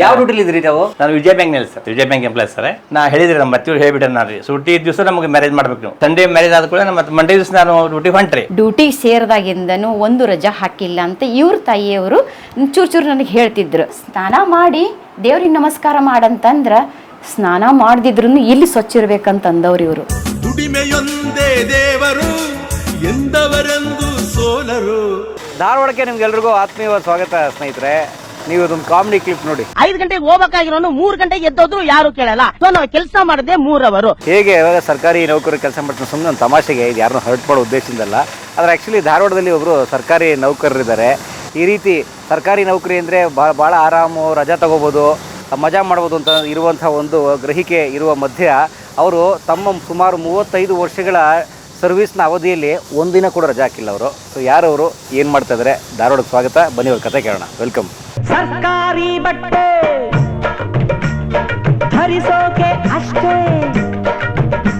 ಯಾವ ಡ್ಯೂಟಿಲಿ ಇದ್ರಿ ನಾವು? ನಾನು ವಿಜಯ ಬ್ಯಾಂಕ್ನಲ್ಲಿ sir. Vijaya bank employee sir. ನಾ ಹೇಳಿದ್ರೆ ನಮ್ಮ ಮತ್ತೆ ಹೇಳ್ಬಿಟ್ಟೆ ನಾನು ರೀ. ಸುಟ್ಟಿ ದಿವಸ ನಮಗೆ ಮ್ಯಾರೇಜ್ ಮಾಡ್ಬೇಕು ನೀವು. ಸಂಡೇ ಮ್ಯಾರೇಜ್ ಆದ ಕೂಡ ಮತ್ತೆ ಮಂಡೇ ದಿವಸ ನಾನು ಡ್ಯೂಟಿ ಹೊಂಟ್ರಿ. ಡ್ಯೂಟಿ ಸೇರಿದಾಗಿಂದನೂ ಒಂದು ರಜಾ ಹಾಕಿಲ್ಲ ಅಂತ ಇವ್ರ ತಾಯಿಯವರು ಚೂರು ಚೂರು ನನಗೆ ಹೇಳ್ತಿದ್ರು. ಸ್ನಾನ ಮಾಡಿ ದೇವ್ರಿಗೆ ನಮಸ್ಕಾರ ಮಾಡಂತಂದ್ರ ಸ್ನಾನ ಮಾಡದಿದ್ರು ಇಲ್ಲಿ ಸ್ವಚ್ಛ ಇರ್ಬೇಕಂತ ಅಂದವ್ರು ಇವರು. ದುಡಿಮೆಯೊಂದೇ ದೇವರು ಎಂದವರೆಂದು ಸೋಲರು. ಧಾರವಾಡಕ್ಕೆ ನಿಮ್ಗೆಲ್ರಿಗೂ ಆತ್ಮೀಯವಾದ ಸ್ವಾಗತ ಸ್ನೇಹಿತರೆ. ನೀವು ಇದೊಂದು ಕಾಮಿಡಿ ಕ್ಲಿಪ್ ನೋಡಿ. ಐದು ಗಂಟೆಗೆ ಹೋಗ್ಬೇಕಾಗಿರೋನು ಮೂರು ಗಂಟೆಗೆ ಎದ್ದೋದ್ರು ಯಾರು ಕೇಳಲ್ಲ. ಸೊ ನಾವು ಕೆಲಸ ಮಾಡದೆ ಮೂರವರು. ಹೇಗೆ ಇವಾಗ ಸರ್ಕಾರಿ ನೌಕರರು ಕೆಲಸ ಮಾಡ್ತಾರೆ ಸುಮ್ಮನೆ ಒಂದು ತಮಾಷೆಗೆ ಇದು ಯಾರನ್ನೂ ಹರ್ಟ್ ಮಾಡೋ ಉದ್ದೇಶದಿಂದಲ್ಲ. ಆದರೆ ಆ್ಯಕ್ಚುಲಿ ಧಾರವಾಡದಲ್ಲಿ ಒಬ್ಬರು ಸರ್ಕಾರಿ ನೌಕರರಿದ್ದಾರೆ. ಈ ರೀತಿ ಸರ್ಕಾರಿ ನೌಕರಿ ಅಂದರೆ ಭಾಳ ಭಾಳ ಆರಾಮು ರಜಾ ತಗೋಬೋದು ಮಜಾ ಮಾಡ್ಬೋದು ಅಂತ ಇರುವಂಥ ಒಂದು ಗ್ರಹಿಕೆ ಇರುವ ಮಧ್ಯ ಅವರು ತಮ್ಮ ಸುಮಾರು ಮೂವತ್ತೈದು ವರ್ಷಗಳ ಸರ್ವಿಸ್ನ ಅವಧಿಯಲ್ಲಿ ಒಂದಿನ ಕೂಡ ರಜಾ ಹಾಕಿಲ್ಲ ಅವರು. ಸೊ ಯಾರವರು ಏನು ಮಾಡ್ತಾ ಇದ್ದಾರೆ ಧಾರವಾಡಕ್ಕೆ ಸ್ವಾಗತ. ಬನ್ನಿ ಅವ್ರ ಕತೆ ಕೇಳೋಣ. ವೆಲ್ಕಮ್ ಸರ್ಕಾರಿ ಬಟ್ಟೆ ಧರಿಸೋಕೆ ಅಷ್ಟೇ.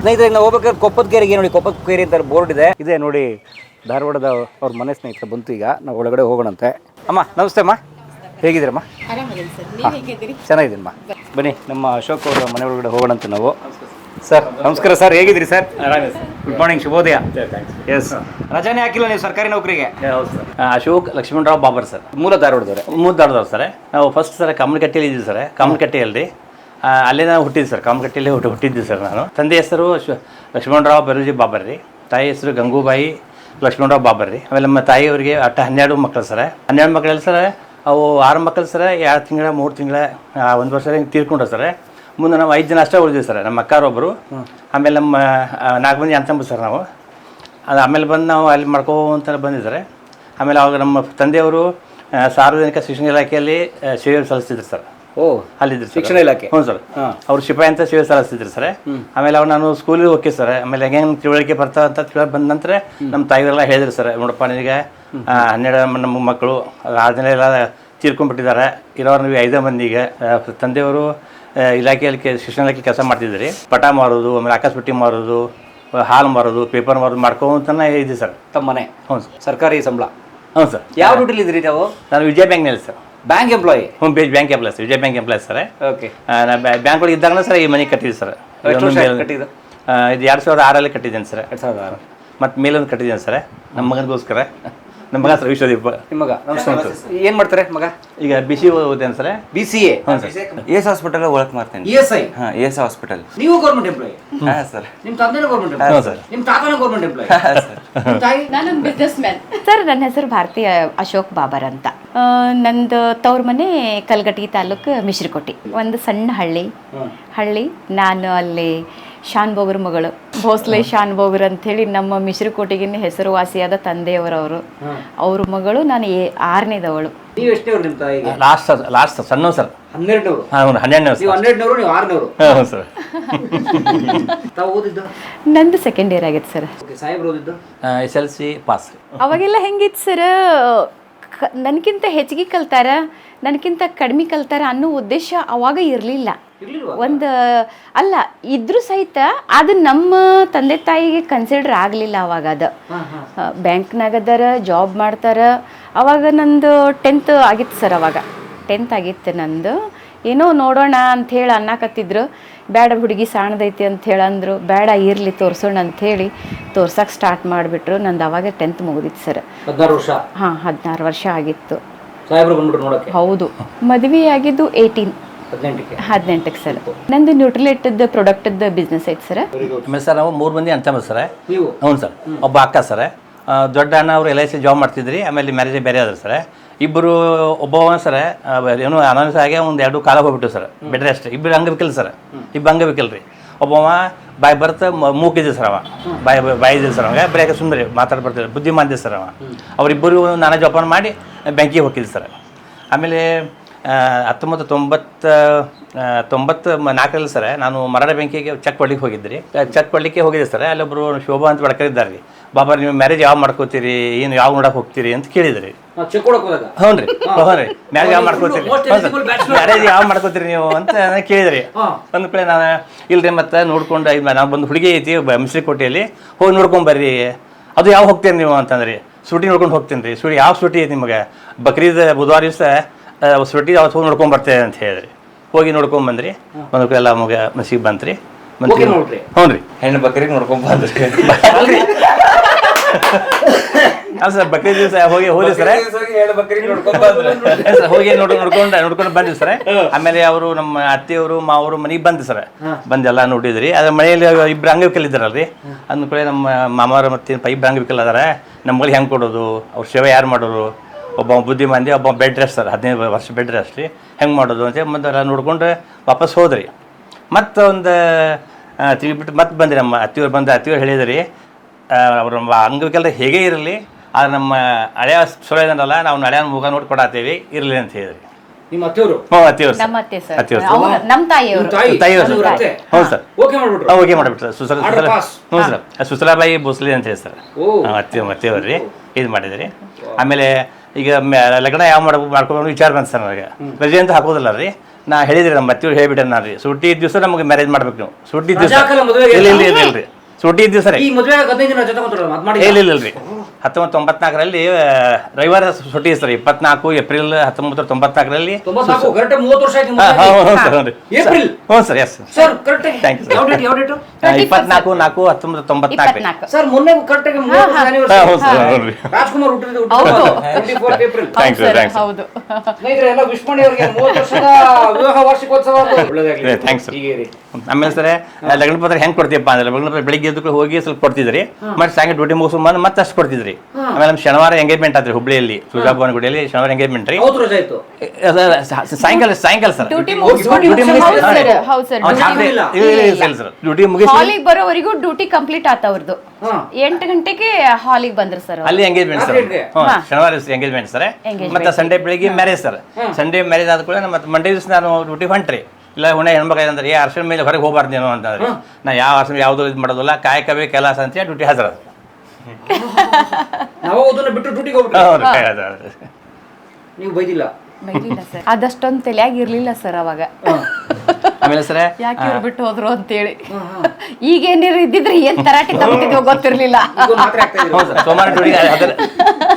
ಸ್ನೇಹಿತರೆ ನಾವು ಹೋಗ್ಬೇಕಾದ್ರೆ ಕೊಪ್ಪದ ಕೇರಿಗೆ ನೋಡಿ ಕೊಪ್ಪದ ಕೇರಿ ಅಂತ ಬೋರ್ಡ್ ಇದೆ. ಇದೆ ನೋಡಿ ಧಾರವಾಡದ ಅವ್ರ ಮನೆ ಸ್ನೇಹಿತರು ಬಂತು ಈಗ. ನಾವು ಒಳಗಡೆ ಹೋಗೋಣಂತೆ. ಅಮ್ಮ ನಮಸ್ತೆ ಅಮ್ಮ. ಹೇಗಿದ್ದೀರಮ್ಮ? ಚೆನ್ನಾಗಿದ್ದೀನಮ್ಮ. ಬನ್ನಿ ನಮ್ಮ ಅಶೋಕ್ ಅವರ ಮನೆ ಒಳಗಡೆ ಹೋಗೋಣಂತೆ ನಾವು. ಸರ್ ನಮಸ್ಕಾರ ಸರ್ ಹೇಗಿದ್ರಿ ಸರ್? ಗುಡ್ ಮಾರ್ನಿಂಗ್ ಶುಭೋದಯ. ಎಸ್ ರಜಾನೆ ಹಾಕಿಲ್ಲ ನೀವು ಸರ್ಕಾರಿ ನೌಕರಿಗೆ? ಅಶೋಕ್ ಲಕ್ಷ್ಮಣರಾವ್ ಬಾಬರ್ ಸರ್. ಮೂಲ ಧಾರವಾಡದವ್ರೆ. ಮೂದ್ದಾಡ್ದವ್ರು ಸರ್. ನಾವು ಫಸ್ಟ್ ಸರ್ ಕಮ್ಮನಕಟ್ಟೆಯಲ್ಲಿ ಇದ್ದೀವಿ ಸರ್. ಕಮ್ಮನಕಟ್ಟೆಯಲ್ಲಿ ಅಲ್ಲೇ ನಾವು ಹುಟ್ಟಿದ್ದೆ ಸರ್. ಕಮ್ಮನಕಟ್ಟೆಯಲ್ಲಿ ಹುಟ್ಟು ಹುಟ್ಟಿದ್ದೆ ಸರ್ ನಾನು. ತಂದೆ ಹೆಸರು ಲಕ್ಷ್ಮಣರಾವ್ ಬೆರೂಜಿ ಬಾಬರ್ ರೀ. ತಾಯಿ ಹೆಸರು ಗಂಗೂಬಾಯಿ ಲಕ್ಷ್ಮಣರಾವ್ ಬಾಬರ್ ರೀ. ಆಮೇಲೆ ನಮ್ಮ ತಾಯಿಯವರಿಗೆ ಅಟ್ಟ ಹನ್ನೆರಡು ಮಕ್ಕಳು ಸರ್. ಹನ್ನೆರಡು ಮಕ್ಕಳಲ್ಲಿ ಸರ್ ಅವು ಆರು ಮಕ್ಕಳು ಸರ್ ಎರಡು ತಿಂಗಳ ಮೂರು ತಿಂಗಳ ಒಂದು ವರ್ಷ ಹಿಂಗೆ ತೀರ್ಕೊಂಡ್ರೆ ಸರ್. ಮುಂದೆ ನಾವು ಐದು ಜನ ಅಷ್ಟೇ ಉಳಿದ್ವಿ ಸರ್ ನಮ್ಮ ಅಕ್ಕಾರೊಬ್ಬರು. ಆಮೇಲೆ ನಮ್ಮ ನಾಲ್ಕು ಮಂದಿ ಅಂತಂಬ ಸರ್ ನಾವು. ಅದು ಆಮೇಲೆ ಬಂದು ನಾವು ಅಲ್ಲಿ ಮಾಡ್ಕೋಂತ ಬಂದಿದ್ದಾರೆ ಆಮೇಲೆ ಅವಾಗ ನಮ್ಮ ತಂದೆಯವರು ಸಾರ್ವಜನಿಕ ಶಿಕ್ಷಣ ಇಲಾಖೆಯಲ್ಲಿ ಸೇವೆ ಸಲ್ಲಿಸ್ತಿದ್ರು ಸರ್. ಓ ಅಲ್ಲಿದ್ರು. ಶಿಕ್ಷಣ ಇಲಾಖೆ. ಹ್ಞೂ ಸರ್. ಅವ್ರು ಶಿಪಾಯಿ ಅಂತ ಸೇವೆ ಸಲ್ಲಿಸ್ತಿದ್ರು ಸರ್. ಆಮೇಲೆ ಅವ್ರು ನಾನು ಸ್ಕೂಲಿಗೆ ಹೋಗಿ ಸರ್. ಆಮೇಲೆ ಹೆಂಗೆ ತಿಳುವಳಿಕೆ ಬರ್ತಾವೆ ಅಂತ ತಿಳಿ ಬಂದ ನಂತರ ನಮ್ಮ ತಾಯಿಯವರೆಲ್ಲ ಹೇಳಿದ್ರು ಸರ್ ನೋಡಪ್ಪ ನಿನಗೆ ಹನ್ನೆರಡು ನಮ್ಮ ಮಕ್ಕಳು ಆರು ಜನ ಎಲ್ಲ ತೀರ್ಕೊಂಡ್ಬಿಟ್ಟಿದ್ದಾರೆ. ಇರೋರು ನೀವು ಐದೇ ಮಂದಿಗೆ ತಂದೆಯವರು ಇಲಾಖೆಯಲ್ಲಿ ಕೆ- ಶಿಕ್ಷಣ ಇಲಾಖೆ ಕೆಲಸ ಮಾಡ್ತಿದ್ರಿ ಪಟ ಮಾರೋದು ಆಮೇಲೆ ಆಕಾಶ ಬುಟ್ಟಿ ಮಾರೋದು ಹಾಲು ಮಾರೋದು ಪೇಪರ್ ಮಾರೋದು ಮಾಡ್ಕೊಂತಾನೆ ಇದೆ ಸರ್. ತಮ್ಮ ಮನೆ ಹ್ಞೂ ಸರ್. ಸರ್ಕಾರಿ ಸಂಬಳ. ಹ್ಞೂ ಸರ್. ಯಾವ ಡ್ಯೂಟಿಲಿ ಇದ್ರಿ ನಾವು? ನಾನು ವಿಜಯ ಬ್ಯಾಂಕ್ನಲ್ಲಿ ಸರ್. Bank employee. ಹ್ಞೂ beige bank employee sir. Vijaya bank employee sir. Okay. ನಾನು ಬ್ಯಾಂಕ್ ಒಳಗೆ ಇದ್ದಾಗ ಸರ್ ಈ ಮನೆ ಕಟ್ಟಿದ್ದೆ ಸರ್. ಎಷ್ಟು ವರ್ಷ ಆಯ್ತು ಕಟ್ಟಿದ್ದು? ಇದು ಎರಡು ಸಾವಿರದ ಆರಲ್ಲಿ ಕಟ್ಟಿದ್ದೇನೆ ಸರ್. ಎರಡು ಸಾವಿರದ ಆರು. ಮತ್ತು ಮೇಲೊಂದು ಕಟ್ಟಿದ್ದೇನೆ ಸರ್. ನಮ್ಮ ಮಗನಿಗೋಸ್ಕರ. ನಮ್ಮ ಮಗ ಸರ್ ವಿಶ್ವದೀಪ. ನಿಮ್ಮ ಮಗ ನಮಸ್ತೆ. ಏನು ಮಾಡ್ತಾರೆ ಮಗ? ಈಗ ಬಿ ಸಿ ಓದೇನೆ ಸರ್. ಬಿ ಸಿ ಎ ಹ್ಞೂ ಸರ್. ಎಸ್ ಹಾಸ್ಪಿಟಲ್ ಒಳಗೆ ಮಾಡ್ತೇನೆ. ಇ ಎಸ್ ಐ ಹಾ ಎಸ್ ಹಾಸ್ಪಿಟಲ್. ನೀವು ಗೌರ್ಮೆಂಟ್ ಎಂಪ್ಲಾಯಿ ಹಾಂ ಸರ್. ನಿಮ್ಮ ತಂದೆನೂ ಗೌರ್ಮೆಂಟ್ ಎಂಪ್ಲಾಯಿ ಸರ್. ನಿಮ್ಮ ತಾತನೂ ಗೌರ್ಮೆಂಟ್ ಎಂಪ್ಲಾಯಿ ಸರ್. ತಾಯಿ? ನಾನೊಂದು ಬಿಸ್ನೆಸ್ ಮ್ಯಾನ್ ಸರ್ ನನ್ನ ಹೆಸರು ಭಾರತೀಯ ಅಶೋಕ್ ಬಾಬರ್ ಅಂತ. ನಂದು ತವ್ರ ಮನೆ ಕಲ್ಗಟ್ಟಿ ತಾಲೂಕು ಮಿಶ್ರಕೋಟಿ. ಒಂದು ಸಣ್ಣ ಹಳ್ಳಿ. ಹಳ್ಳಿ ನಾನು ಅಲ್ಲಿ ಶಾನ್ ಬೋಗರ್ ಮಗಳು. ಭೋಸ್ಲೆ ಶಾನ್ ಬೋಗರ್ ಹೇಳಿ ನಮ್ಮ ಮಿಶ್ರಿಕೋಟೆಗಿನ ಹೆಸರುವಾಸಿಯಾದ ತಂದೆಯವರವರು. ಅವ್ರ ಮಗಳು ನಾನು ಏ ಆರನೇದವಳು. ಲಾಸ್ಟ್ ಲಾಸ್ಟ್ ಸಣ್ಣ ಸರ್ ಹನ್ನೆರಡನೇ ನೀವು ಸರ್. ಹನ್ನೆರಡನವರು ನೀವು ಆರನವರು? ಹ್ಞೂ ಸರ್. ತಾವು ಓದಿದ್ದು? ನಂದು ಸೆಕೆಂಡ್ ಇಯರ್ ಆಗಿತ್ತು ಸರ್. ಓಕೆ ಸಾಹೇಬ್ರು ಓದಿದ್ದು? S L C pass. ಅವಾಗೆಲ್ಲ ಹೆಂಗಿತ್ತು ಸರ್? ನನಗಿಂತ ಹೆಚ್ಚಿಗೆ ಕಲ್ತಾರ ನನಗಿಂತ ಕಡಿಮೆ ಕಲ್ತಾರ ಅನ್ನೋ ಉದ್ದೇಶ ಅವಾಗ ಇರಲಿಲ್ಲ. ಒಂದು ಅಲ್ಲ ಇದ್ರೂ ಸಹಿತ ಅದು ನಮ್ಮ ತಂದೆ ತಾಯಿಗೆ ಕನ್ಸಿಡರ್ ಆಗಲಿಲ್ಲ ಅವಾಗ ಅದು. ಬ್ಯಾಂಕ್ನಾಗ ಅದಾರ ಜಾಬ್ ಮಾಡ್ತಾರ. ಅವಾಗ ನಂದು ಟೆಂತ್ ಆಗಿತ್ತು ಸರ್ ಅವಾಗ. ಟೆಂತ್ ಆಗಿತ್ತು ನಂದು. ಏನೋ ನೋಡೋಣ ಅಂಥೇಳಿ ಅನ್ನಕತ್ತಿದ್ರು. ಬೇಡ ಹುಡುಗಿ ಸಣ್ಣದೈತಿ ಅಂತ ಹೇಳಿ ಅಂದರು ಬೇಡ ಇರಲಿ ತೋರಿಸೋಣ ಅಂಥೇಳಿ ತೋರ್ಸೋಕೆ ಸ್ಟಾರ್ಟ್ ಮಾಡಿಬಿಟ್ರು. ನಂದು ಅವಾಗ ಟೆಂತ್ ಮುಗಿದಿತ್ತು ಸರ್ ಹದಿನಾರು ವರ್ಷ? ಹಾಂ ಹದಿನಾರು ವರ್ಷ ಆಗಿತ್ತು. ಹೌದು. ಮದುವೆ ಆಗಿದ್ದು ಏಯ್ಟೀನ್ ಹದಿನೆಂಟಕ್ಕೆ ಸರ್ ನಂದು ನ್ಯೂಟ್ರಿಲೇಟದ ಪ್ರಾಡಕ್ಟದ ಬಿಸ್ನೆಸ್ ಐತೆ ಸರ್ ಸರ್ ನಾವು ಮೂರು ಮಂದಿ ಅಂತ ಸರ್ ನೀವು? ಹ್ಞೂ ಸರ್ ಒಬ್ಬ ಅಕ್ಕ ಸರ್ ದೊಡ್ಡ ಅಣ್ಣ ಅವರು ಎಲ್ ಐ ಸಿ ಜಾಬ್ ಮಾಡ್ತಿದ್ರಿ ಆಮೇಲೆ ಮ್ಯಾರೇಜ್ ಬೇರೆ ಆದ್ರೆ ಸರ್ ಇಬ್ಬರು ಒಬ್ಬವ ಸರ್ ಏನು ಅನೌನ್ಸ್ ಆಗಿ ಒಂದು ಎರಡು ಕಾಲ ಹೋಗ್ಬಿಟ್ಟು ಸರ್. ಬೆಟ್ರೆ ಅಷ್ಟೇ. ಇಬ್ಬರು ಅಂಗವಿಕಲ್ ಸರ್. ಇಬ್ಬರು ಅಂಗವಿಕಲ್ ರೀ ಒಬ್ಬವ ಬಾಯ್ ಬರ್ತ ಮೂಕಿದ್ದೆ ಸರ್ ಅವ. ಬಾಯ್ ಬಾಯ್ ಇದೆ ಸರ್ ಅವಾಗ ಬರೀ ಸುಂದರಿ ಮಾತಾಡ್ ಬರ್ತಾರೆ ಮಾಡಿದೆ ಸರ್ ಅವ. ಅವರಿಬ್ಬರು ನಾನೇ ಜೋಪಾನ ಮಾಡಿ ಬ್ಯಾಂಕಿಗೆ ಹೋಗಿದ್ದೆ ಸರ್. ಆಮೇಲೆ ಹತ್ತೊಂಬತ್ತು ತೊಂಬತ್ತ ತೊಂಬತ್ತು ನಾಲ್ಕರಲ್ಲಿ ಸರ್ ನಾನು ಮರಾಠ ಬ್ಯಾಂಕಿಗೆ ಚೆಕ್ ಕೊಡ್ಲಿಕ್ಕೆ ಹೋಗಿದ್ರಿ ಚೆಕ್ ಕೊಡ್ಲಿಕ್ಕೆ ಹೋಗಿದ್ದೆ ಸರ್. ಅಲ್ಲೊಬ್ಬರು ಶೋಭಾ ಅಂತ ಬಡ್ಕರಿದ್ದಾರೆ ರೀ ಬಾಬಾ ನೀವು ಮ್ಯಾರೇಜ್ ಯಾವ ಮಾಡ್ಕೋತೀರಿ? ಏನು ಯಾವ ನೋಡಕ್ಕೆ ಹೋಗ್ತೀರಿ ಅಂತ ಕೇಳಿದ್ರಿ. ಚೆಕ್ ಕೊಡಕ್ ಹೋದಾಗ. ಹ್ಞೂ ರೀ ಹ್ಞೂ ರೀ ಮ್ಯಾಗ ಯಾವ ಮಾಡ್ಕೋತೀರಿ. ಮ್ಯಾರೇಜ್ ಯಾವ ನೀವು ಅಂತ ಕೇಳಿದ್ರಿ. ಒಂದ್ ಕಡೆ ನಾನು ಇಲ್ರಿ ಮತ್ತೆ ನೋಡ್ಕೊಂಡು ನಾವು ಬಂದು ಹುಡುಗಿ ಐತಿ ಬ- ಮಿಶ್ರಿಕೋಟೆಯಲ್ಲಿ ಹೋಗಿ ನೋಡ್ಕೊಂಡ್ ಬರ್ರಿ. ಅದು ಯಾವ ಹೋಗ್ತೀರಿ ನೀವು ಅಂತಂದ್ರಿ. ಸೂಟಿ ನೋಡ್ಕೊಂಡು ಹೋಗ್ತೀನಿ ರೀ. ಸೂಟಿ ಯಾವ ಸೂಟಿ ಐತಿ ನಿಮಗೆ? ಬಕ್ರೀದ್ ಬುಧವಾರ ದಿವಸ ಸೂಟಿ ಅವತ್ತು ಹೋಗಿ ನೋಡ್ಕೊಂಡ್ ಬರ್ತೇವೆ ಅಂತ ಹೇಳಿದ್ರಿ. ಹೋಗಿ ನೋಡ್ಕೊಂಡ್ ಬಂದ್ರಿ. ಒಂದು ಎಲ್ಲ ಮಗ ಮಸಿಗೆ ಬಂತ್ರಿ? ಹ್ಞೂ ರೀ ಹೆಣ್ಣು ಬಕ್ರಿಗೆ ನೋಡ್ಕೊಂಡ್ ಬಂದ್ರಿ. ಅಲ್ಲ ಸರ್ ಬಕ್ರೀದ್ ದಿವಸ ಹೋಗಿ ಹೋದ್ರಿ ಸರ್? ಬಂದ್ರಿ. ಹೋಗಿ ನೋಡ್ ನೋಡ್ಕೊಂಡು ನೋಡ್ಕೊಂಡು ಬಂದ್ವಿ ಸರ್. ಆಮೇಲೆ ಅವರು ನಮ್ಮ ಅತ್ತೆಯವರು ಮಾವರು ಮನೆಗೆ ಬಂದು ಸರ್. ಬಂದೆಲ್ಲ ನೋಡಿದ್ರಿ. ಅದ್ರ ಮನೆಯಲ್ಲಿ ಇಬ್ರು ಅಂಗವಿಕಲ್ ಇದ್ದಾರಲ್ರಿ. ಅಂದ ಕೂಡ ನಮ್ಮ ಮಾಮಾರ ಮತ್ತೆ ಇಬ್ರು ಅಂಗವಿಕಲ್ ಅದಾರ. ನಮ್ಮ ಮಗಳಿಗೆ ಹೆಂಗೆ ಕೊಡೋದು? ಅವ್ರ ಸೇವೆ ಯಾರು ಮಾಡೋರು? ಒಬ್ಬ ಬುದ್ಧಿಮಾಂದಿ ಒಬ್ಬ ಬೆಡ್ ರೆಸ್ಟ್ ಸರ್. ಹದಿನೈದು ವರ್ಷ ಬೆಡ್ ರೆಸ್ಟ್ ರೀ. ಹೆಂಗೆ ಮಾಡೋದು ಅಂತ ಮತ್ತೆ ಎಲ್ಲ ನೋಡ್ಕೊಂಡು ವಾಪಸ್ ಹೋದ್ರಿ. ಮತ್ತೆ ಒಂದು ತಿಳಿಬಿಟ್ಟು ಬಿಟ್ಟು ಮತ್ತೆ ಬಂದ್ರಿ ನಮ್ಮ ಅತ್ತಿಯವ್ರು ಬಂದು ಅತ್ತಿಯವ್ರು ಹೇಳಿದ್ರಿ. ಅವ್ರ ಅಂಗವಿಕಲ್ ಹೇಗೆ ಇರಲಿ. ಆದ್ರೆ ನಮ್ಮ ಹಳೆಯ ಚಲೋ ಇದನ್ನಲ್ಲ ನಾವು ಹಳೆಯ ಮುಖ ನೋಡಿ ಕೊಡಾತೀವಿ ಇರಲಿ ಅಂತ ಹೇಳಿದ್ರಿ. ನಿಮ್ಮ ಅತ್ತೆಯವರು? ಹ್ಞೂ ಅತ್ತಿಯವ್ರು ನಮ್ಮ ಅತ್ತೆ ಸರ್. ಅತ್ತಿಯವ್ರು ಅವ್ರು ನಮ್ಮ ತಾಯಿಯವರು. ನಿಮ್ಮ ತಾಯಿ ತಾಯಿಯವರು ಅದು ಸರ್. ಅತ್ತೆ. ಹ್ಞೂ ಸರ್. ಓಕೆ ಮಾಡ್ಬಿಟ್ರು. ಹಾಂ ಓಕೆ ಮಾಡಿಬಿಟ್ರು ಸುಸಲ Order ಸುಸಲ pass. ಹ್ಞೂ ಸರ್. ಸುಸಲಾಬಾಯಿ ಭೋಸ್ಲೆ ಅಂತ ಹೇಳಿ ಸರ್. ಓ. ಹಾಂ ಅತ್ತೆ ಅತ್ತೆಯವ್ರು. ರೀ ಇದು ಮಾಡಿದ್ರಿ. ಆಮೇಲೆ ಈಗ ಮ್ಯಾ- ಲಗ್ನ ಯಾವ ಮಾಡ ಮಾಡ್ಕೊಂಡು ವಿಚಾರ ಬಂತು ಸರ್ ನನಗೆ. ರಜೆ ಅಂತ ಹಾಕೋದಿಲ್ಲ ರೀ. ನಾ ಹೇಳಿದ್ರಿ ನಮ್ಮ ಅತ್ತಿಯವ್ರು ಹೇಳ್ಬಿಟ್ಟೆ ನಾನು ರೀ. ಸುಟ್ಟಿ ದಿವಸ ನಮಗೆ ಮ್ಯಾರೇಜ್ ಮಾಡ್ಬೇಕು ನೀವು. ಸುಟ್ಟಿ ದಿವಸ. ರಜಾಕಾಲ ಮದುವೆಗೆ ಇಲ್ಲ ಇಲ್ಲ ಇಲ್ಲ ಇಲ್ಲ ರೀ. ಸುಟ್ಟಿ ದಿವಸ ರೀ. ಈ ಮದುವೆ ಹದಿನೈದು ದಿನ ಜೊತೆ ಮಾತಾಡೋಣ ಅದ್ ಮಾಡಿ ಇಲ್ಲ ಇಲ್ಲ ಇಲ್ಲ ರೀ. ಹತ್ತೊಂಬತ್ತು ತೊಂಬತ್ನಾಲ್ಕರಲ್ಲಿ ರವಿವಾರ ಸುಟ್ಟಿ ಸರ್ ಇಪ್ಪತ್ನಾಲ್ಕು ಏಪ್ರಿಲ್ ಹತ್ತೊಂಬತ್ತು ತೊಂಬತ್ನಾಲ್ಕರಲ್ಲಿ ತೊಂಬತ್ನಾಲ್ಕು ಕರೆಕ್ಟ್ ಮೂವತ್ತು ವರ್ಷ ಆಯ್ತು ಹ್ಞೂ ಸರ್ ಎಸ್ ಇಪ್ಪತ್ನಾಲ್ಕು ನಾಲ್ಕು ಹತ್ತೊಂಬತ್ತು ತೊಂಬತ್ನಾಲ್ಕು. ಸರ್ ಮೊನ್ನೆ ಹೌದು ಥ್ಯಾಂಕ್ಸ್ ಆಮೇಲೆ ಸರ್ ಲಗ್ನ ಪತ್ರ ಹೆಂಗೆ ಕೊಡ್ತೀಯಪ್ಪ ಅಂದ್ರೆ ಲಗ್ನ ಪತ್ರ ಬೆಳಿಗ್ಗೆ ಎದ್ದು ಹೋಗಿ ಸ್ವಲ್ಪ ಕೊಡ್ತಿದ್ರಿ. ಮತ್ತೆ ಸಾಯಂಕಾಲ ಡ್ಯೂಟಿ ಮುಗಿಸ್ ಮತ್ತೆ ಅಷ್ಟು ಕೊಡ್ತಿದ್ರಿ. ಆಮೇಲೆ ನಮ್ಮ ಶನಿವಾರ ಎಂಗೇಜ್ಮೆಂಟ್ ಆದ್ರಿ ಹುಬ್ಳಿಯಲ್ಲಿ ತುಳಜಾಭವನ ಗುಡಿಯಲ್ಲಿ ಶನಿವಾರ ಎಂಗೇಜ್ಮೆಂಟ್ ರೀ. ಹೌದು ರಜೆ ಸಾಯಂಕಾಲ ಸಾಯಂಕಾಲ ಸರ್ ಡ್ಯೂಟಿ ಡ್ಯೂಟಿ ಮುಗಿಸಿ ಹಾಲಿಗೆ ಬರೋವರೆಗೂ ಡ್ಯೂಟಿ ಕಂಪ್ಲೀಟ್ ಆತ ಅವ್ರದ್ದು. ಎಂಟು ಗಂಟೆಗೆ ಹಾಲಿಗೆ ಬಂದ್ರು ಸರ್ ಅಲ್ಲಿ ಎಂಗೇಜ್ಮೆಂಟ್ ಸರ್? ಹಾ. ಶನಿವಾರ ಎಂಗೇಜ್ಮೆಂಟ್ ಸರ್. ಮತ್ತೆ ಸಂಡೇ ಬೆಳಿಗ್ಗೆ ಮ್ಯಾರೇಜ್ ಸರ್ ಸಂಡೇ ಮ್ಯಾರೇಜ್ ಆದ ಕೂಡ ಮತ್ತೆ ಮಂಡೇ ದಿವಸ ನಾನು ಡ್ಯೂಟಿ ಹೊಂಟ್ರಿ. ಇಲ್ಲ ಹುಣೆ ಹೆಣ್ಮಕ್ಳು ಅಂದ್ರೆ ಏ ಅರ್ಶನ ಮೇಲೆ ಹೊರಗೆ ಹೋಗ್ಬಾರ್ದೇನೋ ಅಂತಂದ್ರೆ. ನಾ ಯಾವ ಅರ್ಶನ ಯಾವುದೋ ಇದು ಮಾಡೋದಿಲ್ಲ ಕಾಯಕವೇ ಕೆಲಸ ಅಂತ ಡ್ಯೂಟಿ ಹಾಜರ ನಾವು ಅದನ್ನ ಬಿಟ್ಟು ಡ್ಯೂಟಿಗೆ ಹೋಗ್ಬಿಟ್ಟು ಹೌದು ನೀವು ಬೈದಿಲ್ಲ. ಬೈಲಿಲ್ಲ ಸರ್. ಅದಷ್ಟೊಂದು ತಲೆಯಾಗಿ ಇರ್ಲಿಲ್ಲ ಸರ್ ಅವಾಗ. ಆಮೇಲೆ ಸರ್ ಯಾಕೆ ಇವ್ರು ಬಿಟ್ಟು ಹೋದ್ರು ಅಂತೇಳಿ. ಈಗ ಏನಾರು ಇದ್ದಿದ್ರೆ ಏನ್ ತರಾಟಿ ತಗೊಂಡಿದ್ವಿ ಗೊತ್ತಿರ್ಲಿಲ್ಲ. ಹೌದು ಸರ್ ಸೋಮವಾರ ಡ್ಯೂಟಿಗೆ ಹಾಜರ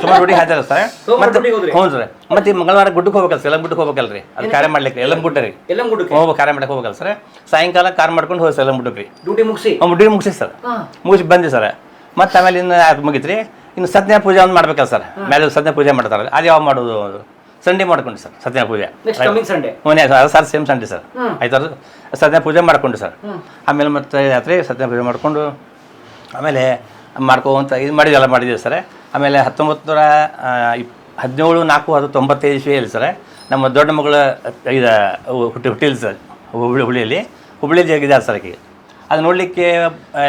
ಸೋಮವಾರ ಡ್ಯೂಟಿಗೆ ಹಾಜರ ಸರ್. ಮತ್ತೆ? ಹ್ಞೂ ಸರ್. ಮತ್ತೆ ಈ ಮಂಗಳವಾರ ಗುಡ್ಡಕ್ಕೆ ಹೋಗ್ಬೇಕಲ್ಲ ಸರ್ ಎಲ್ಲಂಗುಡ್ಡಕ್ಕೆ ಹೋಗ್ಬೇಕಲ್ರಿ? ಅದು ಕಾರ್ಯ ಮಾಡ್ಲಿಕ್ಕೆ ಎಲ್ಲಂಗುಡ್ಡ ರೀ. ಎಲ್ಲ ಗುಡ್ಡಕ್ಕೆ? ಹೋಗ್ಬೇಕು ಕಾರ್ಯ ಮಾಡಕ್ಕೆ ಹೋಗ್ಬೇಕಲ್ಲ ಸರ್. ಸಾಯಂಕಾಲ ಕಾರ್ ಮಾಡ್ಕೊಂಡು ಹೋಗಿ ಸರ್ ಎಲ್ಲಂಗುಡ್ಡಕ್ಕೆ ರೀ. ಡ್ಯೂಟಿ ಮುಗಿಸಿ? ಡ್ಯೂಟಿ ಮುಗಿಸಿ ಸರ್. ಮುಗಿಸಿ ಬಂದಿ ಸರ್. ಮತ್ತೆ ಆಮೇಲೆ ಇನ್ನು ಅದು ಮುಗಿತ್ರಿ? ಇನ್ನು ಸತ್ಯನಾ ಪೂಜೆ ಒಂದು ಮಾಡ್ಬೇಕಲ್ಲ ಸರ್. ಮೇಲೆ ಸತ್ಯ ಪೂಜೆ ಮಾಡ್ತಾರಲ್ಲ ಅದು ಯಾವಾಗ ಮಾಡೋದು? ಸಂಡೇ ಮಾಡ್ಕೊಂಡು ಸರ್ ಸತ್ಯ ಪೂಜೆ. ಮೊನ್ನೆ ಸರ್ ಸೇಮ್ ಸಂಡೆ ಸರ್. ಆಯ್ತು ಸತ್ಯ ಪೂಜೆ ಮಾಡ್ಕೊಂಡು ಸರ್. ಆಮೇಲೆ ಮತ್ತೆ ರಾತ್ರಿ ಸತ್ಯ ಪೂಜೆ ಮಾಡಿಕೊಂಡು ಆಮೇಲೆ ಮಾಡ್ಕೊಂತ ಇದು ಮಾಡಿದೆಲ್ಲ ಮಾಡಿದ್ದೀವಿ ಸರ್. ಆಮೇಲೆ ಹತ್ತೊಂಬತ್ತು ನೂರ ಇಪ್ ಹದಿನೇಳು ನಾಲ್ಕು ಅದು ತೊಂಬತ್ತೈದು ಇಸ್ವಿಯಲ್ಲಿ ಸರ್. ನಮ್ಮ ದೊಡ್ಡ ಮಗಳು ಇದು ಹುಟ್ಟಿ ಹುಟ್ಟಿಲ್ಲ ಸರ್ ಹುಬ್ಳಿ ಹುಬ್ಳಿಯಲ್ಲಿ. ಹುಬ್ಳಿಯಲ್ಲಿ ಜಗಿದ್ದಾರೆ ಸರ್ ಆಕೆಗೆ? ಅದು ನೋಡಲಿಕ್ಕೆ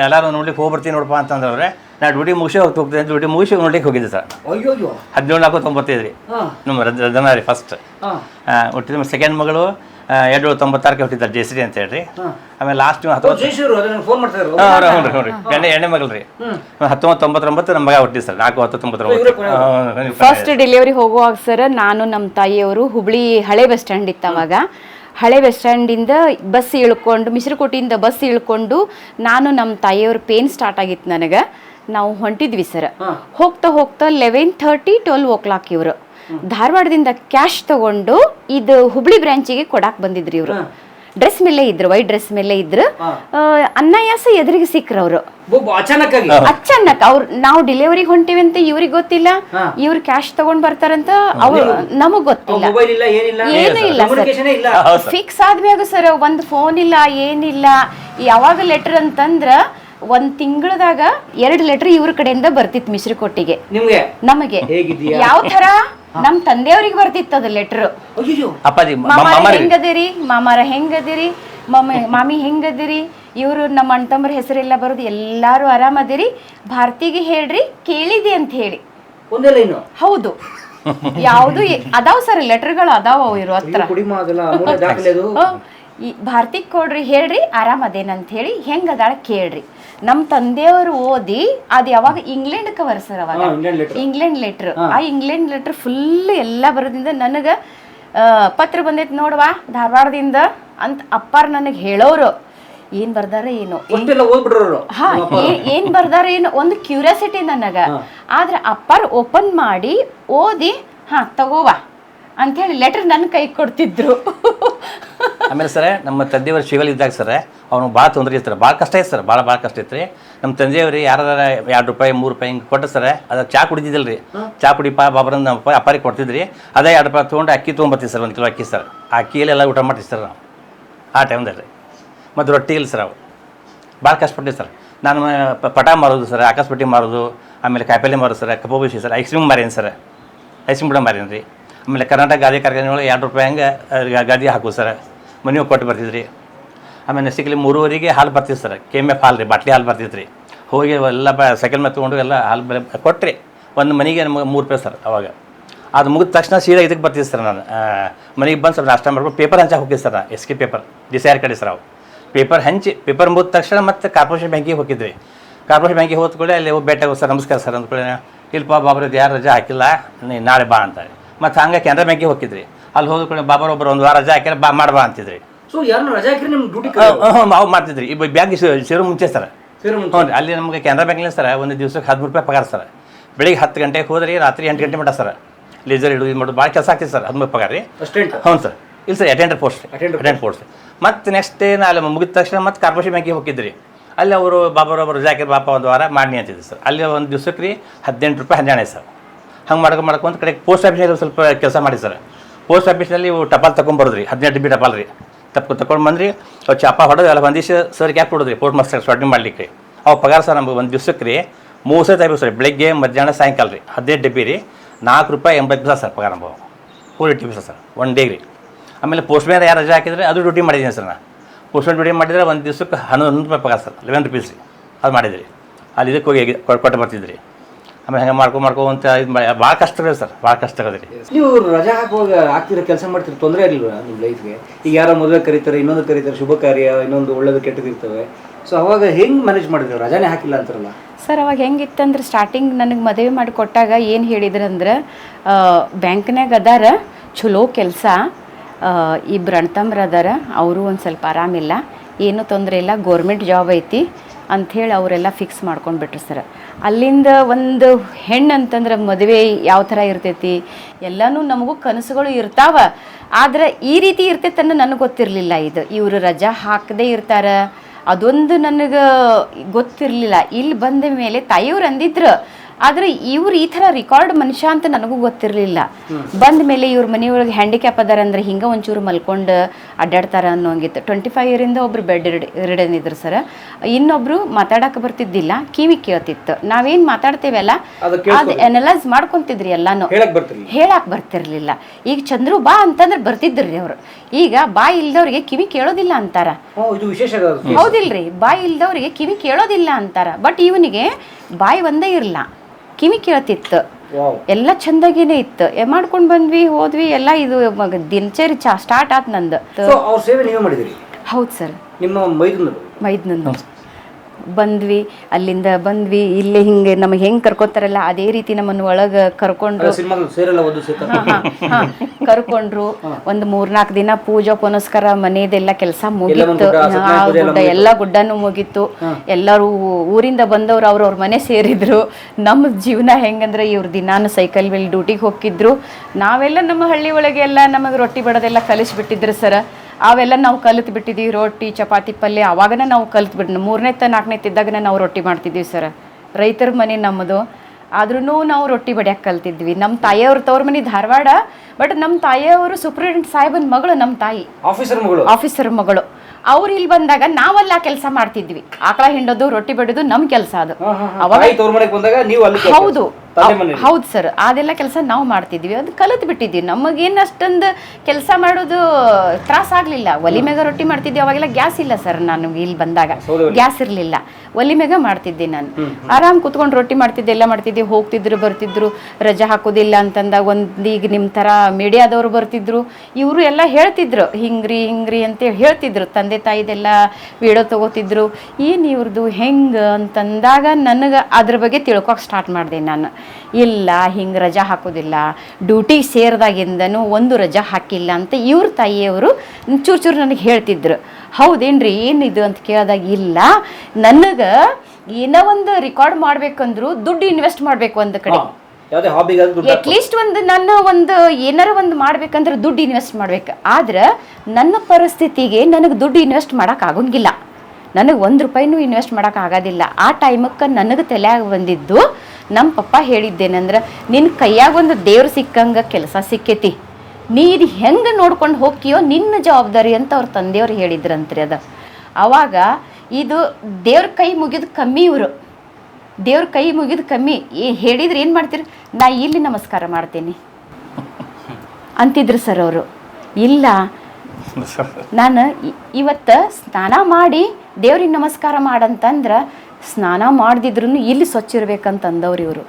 ಎಲ್ಲರೂ ನೋಡ್ಲಿಕ್ಕೆ ಹೋಗ್ಬರ್ತೀನಿ ನೋಡಪ್ಪ ಅಂತಂದ್ರೆ ನಾ ಡ್ಯೂಟಿ ಮುಗಿಸಿ ಹೋಗ್ತಾ ಹೋಗ್ತೀನಿ ಡ್ಯೂಟಿ ಮುಗಿಸಿ ನೋಡ್ಲಿಕ್ಕೆ ಹೋಗಿದ್ದೆ ಸರ್ ಅಯ್ಯೋ ಅಯ್ಯೋ ಹದಿನೇಳು ನಾಲ್ಕು ತೊಂಬತ್ತೈದು ರೀ ಹಾ. ನಮ್ಮ ಜನವರಿ ಫಸ್ಟ್ ಹುಟ್ಟಿದ ಸೆಕೆಂಡ್ ಮಗಳು ಎರಡು ತೊಂಬತ್ತಾರಕ್ಕೆ ಹುಟ್ಟಿದ್ದಾರೆ ಜಯಶ್ರೀ ಅಂತ ಹೇಳ್ರಿ. ಆಮೇಲೆ ಲಾಸ್ಟ್ ಹತ್ತೊಂಬತ್ತು ರೀ ಎಣ್ಣೆ ಎಣ್ಣೆ ಮಗಳು ರೀ ಹತ್ತೊಂಬತ್ತು ತೊಂಬತ್ತೊಂಬತ್ತು ನಮ್ಮ ಮಗ ಹುಟ್ಟಿದ ಸರ್. ನಾಲ್ಕು ಹತ್ತು? ತೊಂಬತ್ತೊಂಬತ್ತು ಫಸ್ಟ್ ಡೆಲಿವರಿ ಹೋಗುವಾಗ ಸರ್ ನಾನು ನಮ್ಮ ತಾಯಿಯವರು ಹುಬ್ಳಿ ಹಳೆ ಬಸ್ ಸ್ಟ್ಯಾಂಡ್ ಇತ್ತು ಅವಾಗ ಹಳೆ ಬಸ್ ಸ್ಟ್ಯಾಂಡಿಂದ ಬಸ್ ಇಳ್ಕೊಂಡು ಮಿಶ್ರಕೋಟಿಯಿಂದ ಬಸ್ ಇಳ್ಕೊಂಡು ನಾನು ನಮ್ಮ ತಾಯಿಯವ್ರ ಪೇನ್ ಸ್ಟಾರ್ಟ್ ಆಗಿತ್ತು ನನಗೆ. ನಾವು ಹೊಂಟಿದ್ವಿ ಸರ್ ಹೋಗ್ತಾ ಹೋಗ್ತಾ eleven thirty twelve o'clock ಇವರು ಧಾರವಾಡದಿಂದ ಕ್ಯಾಶ್ ತಗೊಂಡು ಇದು ಹುಬ್ಳಿ ಬ್ರಾಂಚಿಗೆ ಕೊಡಾಕ್ ಬಂದಿದ್ರಿ ಇವರು. ಡ್ರೆಸ್ ಮೇಲೆ ಇದ್ರು ವೈಟ್ ಡ್ರೆಸ್ ಮೇಲೆ ಇದ್ರು. ಅನ್ನಯಾಸ ಎದುರಿಗೆ ಸಿಕ್ಕ್ರ ಅವರು. ಅಚಾನಕ್. ಅವ್ರು ನಾವು ಡೆಲಿವರಿಗೆ ಹೊಂಟಿವಿ ಅಂತ ಇವ್ರಿಗೆ ಗೊತ್ತಿಲ್ಲ. ಇವ್ರು ಕ್ಯಾಶ್ ತಗೊಂಡ್ ಬರ್ತಾರಂತ ಅವ್ರು ನಮಗ್ ಗೊತ್ತಿಲ್ಲ. ಮೊಬೈಲ್ ಇಲ್ಲ ಏನಿಲ್ಲ? ಏನೂ ಇಲ್ಲ ಕಮ್ಯುನಿಕೇಶನ್ ಇಲ್ಲ. ಫಿಕ್ಸ್ ಆದ್ಮ್ಯಾಗ ಸರ್. ಒಂದ್ ಫೋನ್ ಇಲ್ಲ ಏನಿಲ್ಲ. ಯಾವಾಗ ಲೆಟರ್ ಅಂತಂದ್ರ ಒಂದ್ ತಿಂಗಳದಾಗ ಎರಡ್ ಲೆಟರ್ ಇವ್ರ ಕಡೆಯಿಂದ ಬರ್ತಿತ್ತು ಮಿಶ್ರಕೋಟಿಗೆ. ನಿಮ್ಗೆ? ನಮಗೆ. ಹೇಗಿದ್ಯಾ? ಯಾವ ತರ ನಮ್ ತಂದೆಯವ್ರಿಗೆ ಬರ್ತಿತ್ತು ಅದು ಲೆಟರ್ ಅಯ್ಯೋ ಅಪ್ಪಾಜಿ ಮ- ಮಾಮಾರ ಹೆಂಗದಿರಿ? ಮಾಮಾರ ಹೆಂಗದಿರಿ? ಮಮ್ಮಿ ಮಾಮಿ ಹೆಂಗದಿರಿ? ಇವರು ನಮ್ಮ ಅಣ್ಣ ತಮ್ಮರ ಹೆಸರೆಲ್ಲ ಬರೋದು ಎಲ್ಲಾರು ಆರಾಮದಿರಿ? ಭಾರತಿಗೆ ಹೇಳ್ರಿ ಕೇಳಿದೆ ಅಂತ ಹೇಳಿ. ಒಂದೇ ಲೈನು ಹೌದು. ಯಾವುದು ಅದಾವ ಸರ್ ಲೆಟರ್ಗಳು ಅದಾವ ಅವು ಇರೋ ಹತ್ರ. ಭಾರತಿಗೆ ಕೊಡ್ರಿ ಹೇಳ್ರಿ ಆರಾಮದೇನಂತ ಹೇಳಿ ಹೆಂಗದಾಳ ಕೇಳ್ರಿ. ನಮ್ಮ ತಂದೆಯವರು ಓದಿ ಅದು ಯಾವಾಗ ಇಂಗ್ಲೆಂಡ್ಗೆ ಬರ್ಸರ್ ಅವಾಗ. ಇಂಗ್ಲೆಂಡ್. ಲೆಟ್ರ್ ಆ ಇಂಗ್ಲೆಂಡ್ ಲೆಟ್ರ್ ಫುಲ್ ಎಲ್ಲ ಬರೋದ್ರಿಂದ ನನಗೆ ಪತ್ರ ಬಂದೈತಿ ನೋಡವಾ ಧಾರವಾಡದಿಂದ ಅಂತ ಅಪ್ಪಾರ್ ನನಗೆ ಹೇಳೋರು. ಏನ್ ಬರ್ದಾರ ಏನು. ಹಾ ಏನ್ ಬರ್ದಾರ ಏನು ಒಂದು ಕ್ಯೂರಿಯಾಸಿಟಿ ನನಗ. ಆದ್ರೆ ಅಪ್ಪಾರ್ ಓಪನ್ ಮಾಡಿ ಓದಿ ಹಾ ತಗೋವಾ. ಅಂಥೇಳಿ ಲೆಟರ್ ನನ್ನ ಕೈ ಕೊಡ್ತಿದ್ರು. ಆಮೇಲೆ ಸರ್ ನಮ್ಮ ತಂದೆಯವರು ಶಿವಲ್ ಇದ್ದಾಗ ಸರ್ ಅವನು ಭಾಳ ತೊಂದರೆ ಇತ್ತು ಭಾಳ ಕಷ್ಟ ಇತ್ತು ಸರ್ ಭಾಳ ಭಾಳ ಕಷ್ಟ ಐತ್ರಿ ನಮ್ಮ ತಂದೆಯವ್ರಿ ಯಾರಾರ ಎರಡು ರೂಪಾಯಿ ಮೂರು ರೂಪಾಯಿ ಹಿಂಗೆ ಕೊಟ್ಟು ಸರ್ ಅದು ಚಾ ಕುಡಿದಿದ್ದಿಲ್ಲ ರೀ. ಚಾ ಕುಡಿಪ ಬಾಬರನ್ನ ನಮ್ಮ ಅಪ್ಪ ಅಪ್ಪಾರಿಗೆ ಕೊಡ್ತಿದ್ರಿ. ಅದೇ ಎರಡು ರೂಪಾಯಿ ತೊಗೊಂಡು ಅಕ್ಕಿ ತೊಗೊಂಬರ್ತೀವಿ ಸರ್ ಒಂದು ಕಿಲೋ ಅಕ್ಕಿ ಸರ್. ಆ ಅಕ್ಕಿಯಲ್ಲೆಲ್ಲ ಊಟ ಮಾಡ್ತೀವಿ ಸರ್ ನಾವು ಆ ಟೈಮ್ದಲ್ಲಿ. ರೀ ಮತ್ತು ರೊಟ್ಟಿ ಇಲ್ಲ ಸರ್ ಅವು. ಭಾಳ ಕಷ್ಟಪಟ್ಟಿವಿ ಸರ್. ನಾನು ಪ- ಪಟ ಮಾರೋದು ಸರ್ ಆಕಾಶ ಪಟ್ಟಿ ಮಾರೋದು ಆಮೇಲೆ ಕಾಯಿಪಲ್ಲೆ ಮಾರೋದು ಸರ್ ಕಬ್ಬು ಬಿಸಿ ಸರ್ ಐಸ್ ಕ್ರೀಮ್ ಮಾರೇನು ಸರ್. ಐಸ್ ಕ್ರೀಮ್ ಕೂಡ ಮಾರೇನು ರೀ. ಆಮೇಲೆ ಕರ್ನಾಟಕ ಗಾದಿ ಕಾರ್ಖಾನೆ ಒಳಗೆ ಎರಡು ರೂಪಾಯಿ ಹಂಗೆ ಗಾದಿ ಹಾಕೋದು ಸರ್. ಮನೆ ಕೊಟ್ಟು ಬರ್ತಿದ್ರಿ. ಆಮೇಲೆ ಸಿಕ್ಕಲಿ ಮೂರುವರೆಗೆ ಹಾಲು ಬರ್ತಿತ್ತು ಸರ್. ಕೆ ಎಂ ಎಫ್ ಹಾಲು ರೀ, ಬಾಟ್ಲಿ ಹಾಲು ಬರ್ತಿತ್ತು ರೀ ಹೋಗಿ ಎಲ್ಲ ಬ, ಸೈಕಲ್ ಮೇಲೆ ತೊಗೊಂಡು ಎಲ್ಲ ಹಾಲು ಬೆಲೆ ಕೊಟ್ಟರೆ ಒಂದು ಮನೆಗೆ ನಮಗೆ ಮೂರು ರೂಪಾಯಿ ಸರ್ ಅವಾಗ. ಅದು ಮುಗಿದ ತಕ್ಷಣ ಸೀದಾ ಇದಕ್ಕೆ ಬರ್ತಿದ್ದೆ ಸರ್ ನಾನು. ಮನೆಗೆ ಬಂದು ಸರ್ ನಾಷ್ಟ ಮಾಡ್ಕೊಂಡು ಪೇಪರ್ ಹಂಚ ಹೋಗಿದ್ದೆ ಸರ್ ನಾನು, ಎಸ್ ಕೆ ಪೇಪರ್ ಡಿಸೈರ್ ಕಡೆ ಸರ್ ಅವು. ಪೇಪರ್ ಹಂಚಿ, ಪೇಪರ್ ಮುಗಿದ ತಕ್ಷಣ ಮತ್ತೆ ಕಾರ್ಪೊರೇಷನ್ ಬ್ಯಾಂಕಿಗೆ ಹೋಗಿದ್ವಿ. ಕಾರ್ಪೊರೇಷನ್ ಬ್ಯಾಂಕಿಗೆ ಹೋದ ಕೂಡ ಅಲ್ಲಿ ಹೋಗಿ ಭೇಟಿ ಸರ್, ನಮಸ್ಕಾರ ಸರ್ ಅಂದ್ಕೊಳ್ಳಿ ಇಲ್ಲಪ್ಪ ಬಾಬ್ರದ್ದು ಯಾರು ರಜಾ ಹಾಕಿಲ್ಲ, ನೀ ನಾಳೆ ಬಾ ಅಂತಾರೆ ಮತ್ತು ಹಂಗೆ ಕೆನರಾ ಬ್ಯಾಂಕಿಗೆ ಹೋಗಿದ್ರಿ ಅಲ್ಲಿ ಹೋದ ಕೂಡ ಬಾಬರ್ ಒಬ್ಬರು ಒಂದು ವಾರ ರಜಾ ಹಾಕಿದ್ರೆ ಬಾ ಮಾಡ್ಬಾ ಅಂತಿದ್ರಿ. ಸೊ ಯಾರನ್ನ ರಜಾ ಹಾಕಿರಿ ನಿಮ್ಮ ಡ್ಯೂಟಿ ಅವು ಮಾಡ್ತಿದ್ರಿ. ಈ ಬ್ಯಾಂಕ್ ಸೇರೋ ಮುಂಚೆ ಸರ್? ಹ್ಞೂ ರೀ ಅಲ್ಲಿ ನಮಗೆ ಕೆನರಾ ಬ್ಯಾಂಕ್ನಲ್ಲಿ ಸರ್ ಒಂದು ದಿವ್ಸಕ್ಕೆ ಹದಿಮೂರು ರೂಪಾಯಿ ಪಗಾರ ಸರ್. ಬೆಳಿಗ್ಗೆ ಹತ್ತು ಗಂಟೆಗೆ ಹೋದ್ರಿ ರಾತ್ರಿ ಎಂಟು ಗಂಟೆ ಮಟ್ಟ ಸರ್. ಲೇಸರ್ ಇಡು ಇದು ಮಾಡೋದು ಭಾಳ ಕೆಲಸ ಆಗ್ತಿದೆ ಸರ್ ಹದಿಮೂರು ಪಗಾರ ರೀ. ಹ್ಞೂ ಸರ್. ಇಲ್ಲ sir attender post attender attend post ಮತ್ತು ನೆಕ್ಸ್ಟ್ ಏನು ಅಲ್ಲಿ ಮುಗಿದ ತಕ್ಷಣ ಮತ್ತೆ ಕಾರ್ಪೊರೇಷನ್ ಬ್ಯಾಂಕಿಗೆ ಹೋಗಿದ್ರಿ. ಅಲ್ಲಿ ಅವರು ಬಾಬರೊಬ್ಬರು ಜಾಕಿರ್ ಬಾಪ ಒಂದು ವಾರ ಮಾಡಿ ಅಂತಿದ್ರು ಸರ್. ಅಲ್ಲಿ ಒಂದು ದಿವ್ಸಕ್ಕೆ ರೀ ಹದಿನೆಂಟು ರೂಪಾಯಿ ಹನ್ನೆರಡು ಸರ್. ಹಂಗೆ ಮಾಡ್ಕೊ ಮಾಡ್ಕೊಂತ ಕಡೆ ಪೋಸ್ಟ್ ಆಫೀಸಲ್ಲಿ ಸ್ವಲ್ಪ ಕೆಲಸ ಮಾಡಿ ಸರ್. ಪೋಸ್ಟ್ ಆಫೀಸ್ನಲ್ಲಿ ಇವು ಟಪಾಲ್ ತೊಗೊಂಬರೋದ್ರಿ ಹದಿನೆಂಟು ಡಿಬಿ ಟಪಾಲ್ ರೀ. ತಪ್ಪು ತಗೊಂಡು ಬಂದ್ರಿ ಅವ್ರು ಚಾಪ ಹೊಡೆದು ಎಲ್ಲ ಒಂದಿವ್ಸ ಸರ್ ಕ್ಯಾಪ್ ಕೊಡೋದ್ರಿ ಪೋಸ್ಟ್ ಮಾಸ್ಟರ್ ಶಾರ್ಟಿಂಗ್ ಮಾಡ್ಲಿಕ್ಕೆ. ಅವು ಪಗಾರ ಸರ್ ನಮ್ಗೆ ಒಂದು ದಿವ್ಸಕ್ಕೆ ರೀ ಮೂರು ಸಲ ಟೈಪ್ ಸರ್, ಬೆಳಗ್ಗೆ, ಮಧ್ಯಾಹ್ನ, ಸಾಯಂಕಾಲ ರೀ. ಹದಿನೈದು ಡಿಬಿ ರೀ, ನಾಲ್ಕು ರೂಪಾಯಿ ಎಂಬತ್ತು ಪೈಸಾ ಸರ್ ಪಗಾರ four full duty sir one day ರೀ. ಆಮೇಲೆ ಪೋಸ್ಟ್ ಮ್ಯಾನ್ ಯಾರು ರಜೆ ಹಾಕಿದ್ರೆ ಅದು ಡ್ಯೂಟಿ ಮಾಡಿದ್ದೀನಿ ಸರ್ ನಾನು ಪೋಸ್ಟ್ ಡ್ಯೂಟಿ ಮಾಡಿದರೆ ಒಂದು ದಿವ್ಸಕ್ಕೆ ಹನ್ನೊಂದು ರೂಪಾಯಿ ಪಗಾರ ಸರ್ ಲೆವೆನ್ ರುಪೀಸ್ ರೀ. ಅದು ಮಾಡಿದ್ರಿ. ಅಲ್ಲಿ ಇದಕ್ಕೆ ಹೋಗಿ ಕೊಟ್ಟು ಬರ್ತಿದ್ರಿ. ಆಮೇಲೆ ಹಂಗೆ ಮಾಡ್ಕೊ ಮಾಡ್ಕೊಂತ ಇದು ಮಾಡಿ. ಭಾಳ ಕಷ್ಟ ಇದೆ ಸರ್ ಭಾಳ ಕಷ್ಟ ಇದೆ ರೀ ನೀವು ರಜಾ ಹಾಕುವಾಗ ಆಗ್ತಿರೋ ಕೆಲಸ ಮಾಡ್ತಿರೋ ತೊಂದರೆ ಇರಲಿಲ್ಲ ನಿಮ್ಮ ಲೈಫ್ಗೆ ಈಗ ಯಾರೋ ಮದುವೆ ಕರೀತಾರೆ ಇನ್ನೊಂದು ಕರೀತಾರೆ ಶುಭ ಕಾರ್ಯ ಇನ್ನೊಂದು ಒಳ್ಳೇದು ಕೆಟ್ಟದಿರ್ತವೆ ಸೊ ಅವಾಗ ಹೆಂಗೆ ಮ್ಯಾನೇಜ್ ಮಾಡಿದ್ರು? ರಜಾನೇ ಹಾಕಿಲ್ಲ ಅಂತಾರಲ್ಲ? ಸರ್ ಅವಾಗ ಹೆಂಗಿತ್ತಂದ್ರೆ ಸ್ಟಾರ್ಟಿಂಗ್ ನನಗೆ ಮದುವೆ ಮಾಡಿ ಕೊಟ್ಟಾಗ ಏನು ಹೇಳಿದ್ರಂದ್ರೆ ಬ್ಯಾಂಕ್ನಾಗ ಅದಾರ ಚಲೋ ಕೆಲಸ ಇಬ್ಬರು ಅಣ್ತಮ್ರ ಅದಾರ ಅವರು ಒಂದು ಸ್ವಲ್ಪ ಆರಾಮಿಲ್ಲ ಏನೂ ತೊಂದರೆ ಇಲ್ಲ ಗೌರ್ಮೆಂಟ್ ಜಾಬ್ ಐತಿ ಅಂಥೇಳಿ ಅವರೆಲ್ಲ ಫಿಕ್ಸ್ ಮಾಡ್ಕೊಂಡ್ಬಿಟ್ರು ಸರ್ ಅಲ್ಲಿಂದ ಒಂದು ಹೆಣ್ಣು ಅಂತಂದ್ರೆ ಮದುವೆ ಯಾವ ಥರ ಇರ್ತೈತಿ, ಎಲ್ಲನೂ ನಮಗೂ ಕನಸುಗಳು ಇರ್ತಾವ. ಆದ್ರೆ ಈ ರೀತಿ ಇರ್ತೈತೆ ಅನ್ನೋ ನನಗೆ ಗೊತ್ತಿರಲಿಲ್ಲ ಇದು. ಇವರು ರಜಾ ಹಾಕದೇ ಇರ್ತಾರೆ. ಅದೊಂದು ನನಗೆ ಗೊತ್ತಿರಲಿಲ್ಲ. ಇಲ್ಲಿ ಬಂದ ಮೇಲೆ ತಾಯಿಯವ್ರು ಅಂದಿದ್ರು ಆದ್ರೆ ಇವ್ರು ಈ ತರ ರಿಕಾರ್ಡ್ ಮನುಷ್ಯ ಅಂತ ನನಗೂ ಗೊತ್ತಿರಲಿಲ್ಲ. ಬಂದ ಮೇಲೆ ಇವ್ರ ಮನೆಯೊಳಗೆ ಹ್ಯಾಂಡಿಕ್ಯಾಪ್ ಅದಾರ ಅಂದ್ರೆ ಹಿಂಗ ಒಂಚೂರು ಮಲ್ಕೊಂಡು ಅಡ್ಡಾಡ್ತಾರ ಅನ್ನೋಂಗಿತ್ತು. ಟ್ವೆಂಟಿ ಫೈವ್ ಇಯರಿಂದ ಒಬ್ರು ಬೆಡ್ ರಿಡನ್ ಇದ್ರು ಸರ್ ಇನ್ನೊಬ್ರು ಮಾತಾಡಕ್ಕೆ ಬರ್ತಿದ್ದಿಲ್ಲ ಕಿವಿ ಕೇಳ್ತಿತ್ತು. ನಾವೇನ್ ಮಾತಾಡ್ತೇವಲ್ಲ ಅದು ಅನಲೈಸ್ ಮಾಡ್ಕೊಂತಿದ್ರಿ ಎಲ್ಲಾನು. ಹೇಳಕ್ ಬರ್ತಿರ್ಲಿಲ್ಲ. ಈಗ ಚಂದ್ರು ಬಾ ಅಂತಂದ್ರೆ ಬರ್ತಿದ್ರಿ ಅವ್ರು. ಈಗ ಬಾ ಇಲ್ದವ್ರಿಗೆ ಕಿವಿ ಕೇಳೋದಿಲ್ಲ ಅಂತಾರ. ಹೌದಿಲ್ರಿ ಬಾಯಿ ಇಲ್ದವ್ರಿಗೆ ಕಿವಿ ಕೇಳೋದಿಲ್ಲ ಅಂತಾರ. ಬಟ್ ಇವನಿಗೆ ಬಾಯಿ ಒಂದೇ ಇರಲ್ಲ ಕಿವಿ ಕೇಳ್ತಿತ್ತು. ಎಲ್ಲ ಚಂದಗಿನೇ ಇತ್ತು. ಮಾಡ್ಕೊಂಡು ಬಂದ್ವಿ ಹೋದ್ವಿ ಎಲ್ಲ ಇದು ಮಗ- ದಿನಚರಿ ಚಾ ಸ್ಟಾರ್ಟ್ ಆತ್ ನಂದು. ಸೊ ಅವ್ರ ಸೇವೆ ನೀವೇ ಮಾಡಿದಿರಿ? ಹೌದು ಸರ್. ನಿಮ್ಮ ಮೈದ್ನ ಮೈದ್ನಂದು. ಬಂದ್ವಿ ಅಲ್ಲಿಂದ ಬಂದ್ವಿ ಇಲ್ಲೇ ಹಿಂಗೆ ನಮಗೆ ಹೆಂಗೆ ಕರ್ಕೊತಾರಲ್ಲ ಅದೇ ರೀತಿ ನಮ್ಮನ್ನು ಒಳಗ ಕರ್ಕೊಂಡ್ರು. ಕರ್ಕೊಂಡ್ರು ಒಂದು ಮೂರ್ನಾಲ್ಕು ದಿನ ಪೂಜಾ ಪುನಸ್ಕಾರ ಮನೆಯದೆಲ್ಲ ಕೆಲಸ ಮುಗಿತ್ತು ಗುಡ್ಡ, ಎಲ್ಲ ಗುಡ್ಡ ಎಲ್ಲಾ ಗುಡ್ಡನೂ ಮುಗೀತು. ಎಲ್ಲರೂ ಊರಿಂದ ಬಂದವರು ಅವ್ರವ್ರ ಮನೆ ಸೇರಿದ್ರು. ನಮ್ಮ ಜೀವನ ಹೆಂಗಂದ್ರೆ ಇವ್ರ ದಿನಾನು ಸೈಕಲ್ ಮೇಲೆ ಡ್ಯೂಟಿಗೆ ಹೋಗಿದ್ರು ನಾವೆಲ್ಲ ನಮ್ಮ ಹಳ್ಳಿ ಒಳಗೆ ಎಲ್ಲ ನಮಗೆ ರೊಟ್ಟಿ ಬಡೋದೆಲ್ಲ ಕಲಿಸ್ಬಿಟ್ಟಿದ್ರು ಸರ್. ಅವೆಲ್ಲ ನಾವು ಕಲಿತು ಬಿಟ್ಟಿದ್ದೀವಿ ರೊಟ್ಟಿ ಚಪಾತಿ ಪಲ್ಯ. ಅವಾಗನ ನಾವು ಕಲಿತು ಬಿಟ್ಟು ಮೂರನೇ ತ ನಾಲ್ಕನೇ ತಿದ್ದಾಗ ನಾವು ರೊಟ್ಟಿ ಮಾಡ್ತಿದ್ದೀವಿ ಸರ್. ರೈತರ ಮನೆ ನಮ್ಮದು ಆದ್ರೂ ನಾವು ರೊಟ್ಟಿ ಬಡಿಯಕ್ಕೆ ಕಲ್ತಿದ್ವಿ. ನಮ್ಮ ತಾಯಿಯವ್ರ ತವ್ರ ಮನೆ ಧಾರವಾಡ ಬಟ್ ನಮ್ಮ ತಾಯಿಯವರು ಸೂಪ್ರಿಡೆಂಟ್ ಸಾಹೇಬನ್ ಮಗಳು ನಮ್ಮ ತಾಯಿ. ಆಫೀಸರ್ ಮಗಳು? ಆಫೀಸರ್ ಮಗಳು. ಅವ್ರು ಇಲ್ಲಿ ಬಂದಾಗ ನಾವೆಲ್ಲ ಕೆಲಸ ಮಾಡ್ತಿದ್ವಿ. ಆಕಳ ಹಿಂಡೋದು ರೊಟ್ಟಿ ಬಡಿದು ನಮ್ಮ ಕೆಲಸ ಅದು. ಅವಾಗ ಹೌದು. ಹೌದು ಸರ್ ಅದೆಲ್ಲ ಕೆಲಸ ನಾವು ಮಾಡ್ತಿದ್ವಿ. ಅದು ಕಲಿತು ಬಿಟ್ಟಿದ್ವಿ ನಮಗೇನು ಅಷ್ಟೊಂದು ಕೆಲಸ ಮಾಡೋದು ತ್ರಾಸ ಆಗಲಿಲ್ಲ. ಒಲಿ ಮೇಗ ರೊಟ್ಟಿ ಮಾಡ್ತಿದ್ವಿ ಅವಾಗೆಲ್ಲ ಗ್ಯಾಸ್ ಇಲ್ಲ ಸರ್ ನಾನು ಇಲ್ಲಿ ಬಂದಾಗ. ಗ್ಯಾಸ್ ಇರಲಿಲ್ಲ. ಒಲಿ ಮೇಗ ಮಾಡ್ತಿದ್ದೆ ನಾನು. ಆರಾಮ್ ಕುತ್ಕೊಂಡು ರೊಟ್ಟಿ ಮಾಡ್ತಿದ್ದೆ ಎಲ್ಲ ಮಾಡ್ತಿದ್ದೆ. ಹೋಗ್ತಿದ್ರು ಬರ್ತಿದ್ರು. ರಜಾ ಹಾಕೋದಿಲ್ಲ ಅಂತಂದಾಗ ಒಂದು ಈಗ ನಿಮ್ಮ ಥರ ಮೀಡಿಯಾದವ್ರು ಬರ್ತಿದ್ರು. ಇವರು ಎಲ್ಲ ಹೇಳ್ತಿದ್ರು ಹಿಂಗ್ರಿ ಹಿಂಗ್ರಿ ಅಂತೇಳಿ ಹೇಳ್ತಿದ್ರು. ತಂದೆ ತಾಯಿದೆಲ್ಲ ವಿಡಿಯೋ ತಗೋತಿದ್ರು. ಏನು ಇವ್ರದ್ದು ಹೆಂಗೆ ಅಂತಂದಾಗ ನನಗೆ ಅದ್ರ ಬಗ್ಗೆ ತಿಳ್ಕೊಕ್ ಸ್ಟಾರ್ಟ್ ಮಾಡಿದೆ ನಾನು. ಇಲ್ಲ ಹಿಂಗೆ ರಜಾ ಹಾಕೋದಿಲ್ಲ. ಡ್ಯೂಟಿ ಸೇರಿದಾಗಿಂದನೂ ಒಂದು ರಜಾ ಹಾಕಿಲ್ಲ ಅಂತ ಇವ್ರ ತಾಯಿಯವರು ಚೂರು ಚೂರು ನನಗೆ ಹೇಳ್ತಿದ್ರು. ಹೌದೇನ್ರಿ ಏನಿದು ಅಂತ ಕೇಳಿದಾಗ ಇಲ್ಲ. ನನಗೆ ಏನೋ ಒಂದು ರೆಕಾರ್ಡ್ ಮಾಡ್ಬೇಕಂದ್ರು ದುಡ್ಡು ಇನ್ವೆಸ್ಟ್ ಮಾಡಬೇಕು ಒಂದು ಕಡೆ. ಯಾವುದೇ ಹಾಬಿಗಾದ್ರೂ ದುಡ್ಡು ಅಟ್ ಲೀಸ್ಟ್ ಒಂದು ನನ್ನ ಒಂದು ಏನಾರ ಒಂದು ಮಾಡ್ಬೇಕಂದ್ರೆ ದುಡ್ಡು ಇನ್ವೆಸ್ಟ್ ಮಾಡ್ಬೇಕು. ಆದ್ರೆ ನನ್ನ ಪರಿಸ್ಥಿತಿಗೆ ನನಗೆ ದುಡ್ಡು ಇನ್ವೆಸ್ಟ್ ಮಾಡಕ್ ಆಗಂಗಿಲ್ಲ. ನನಗೆ ಒಂದು ರೂಪಾಯಿನೂ ಇನ್ವೆಸ್ಟ್ ಮಾಡೋಕೆ ಆಗೋದಿಲ್ಲ. ಆ ಟೈಮಕ್ಕೆ ನನಗೆ ತಲೆಯಾಗ ಬಂದಿದ್ದು ನಮ್ಮ ಪಪ್ಪ ಹೇಳಿದ್ದೇನೆಂದ್ರೆ ನಿನ್ನ ಕೈಯಾಗ ಒಂದು ದೇವ್ರು ಸಿಕ್ಕಂಗೆ ಕೆಲಸ ಸಿಕ್ಕೈತಿ. ನೀ ಇದು ಹೆಂಗೆ ನೋಡ್ಕೊಂಡು ಹೋಗ್ತೀಯೋ ನಿನ್ನ ಜವಾಬ್ದಾರಿ ಅಂತ ಅವ್ರ ತಂದೆಯವ್ರು ಹೇಳಿದ್ರಂತ್ರಿ ಅದ. ಅವಾಗ ಇದು ದೇವ್ರ ಕೈ ಮುಗಿದು ಕಮ್ಮಿ ಇವರು. ದೇವ್ರ ಕೈ ಮುಗಿದು ಕಮ್ಮಿ. ಏ ಹೇಳಿದ್ರೆ ಏನು ಮಾಡ್ತೀರಿ? ನಾ ಇಲ್ಲಿ ನಮಸ್ಕಾರ ಮಾಡ್ತೀನಿ. ಅಂತಿದ್ರು ಸರ್ ಅವರು. ಇಲ್ಲ. ನಾನು ಇವತ್ತು ಸ್ನಾನ ಮಾಡಿ ದೇವ್ರಿಗೆ ನಮಸ್ಕಾರ ಮಾಡಂತಂದ್ರೆ ಸ್ನಾನ ಮಾಡ್ದಿದ್ರು ಇಲ್ಲಿ ಸ್ವಚ್ಛ ಇರ್ಬೇಕಂತ ಅಂದವ್ರು ಇವರು.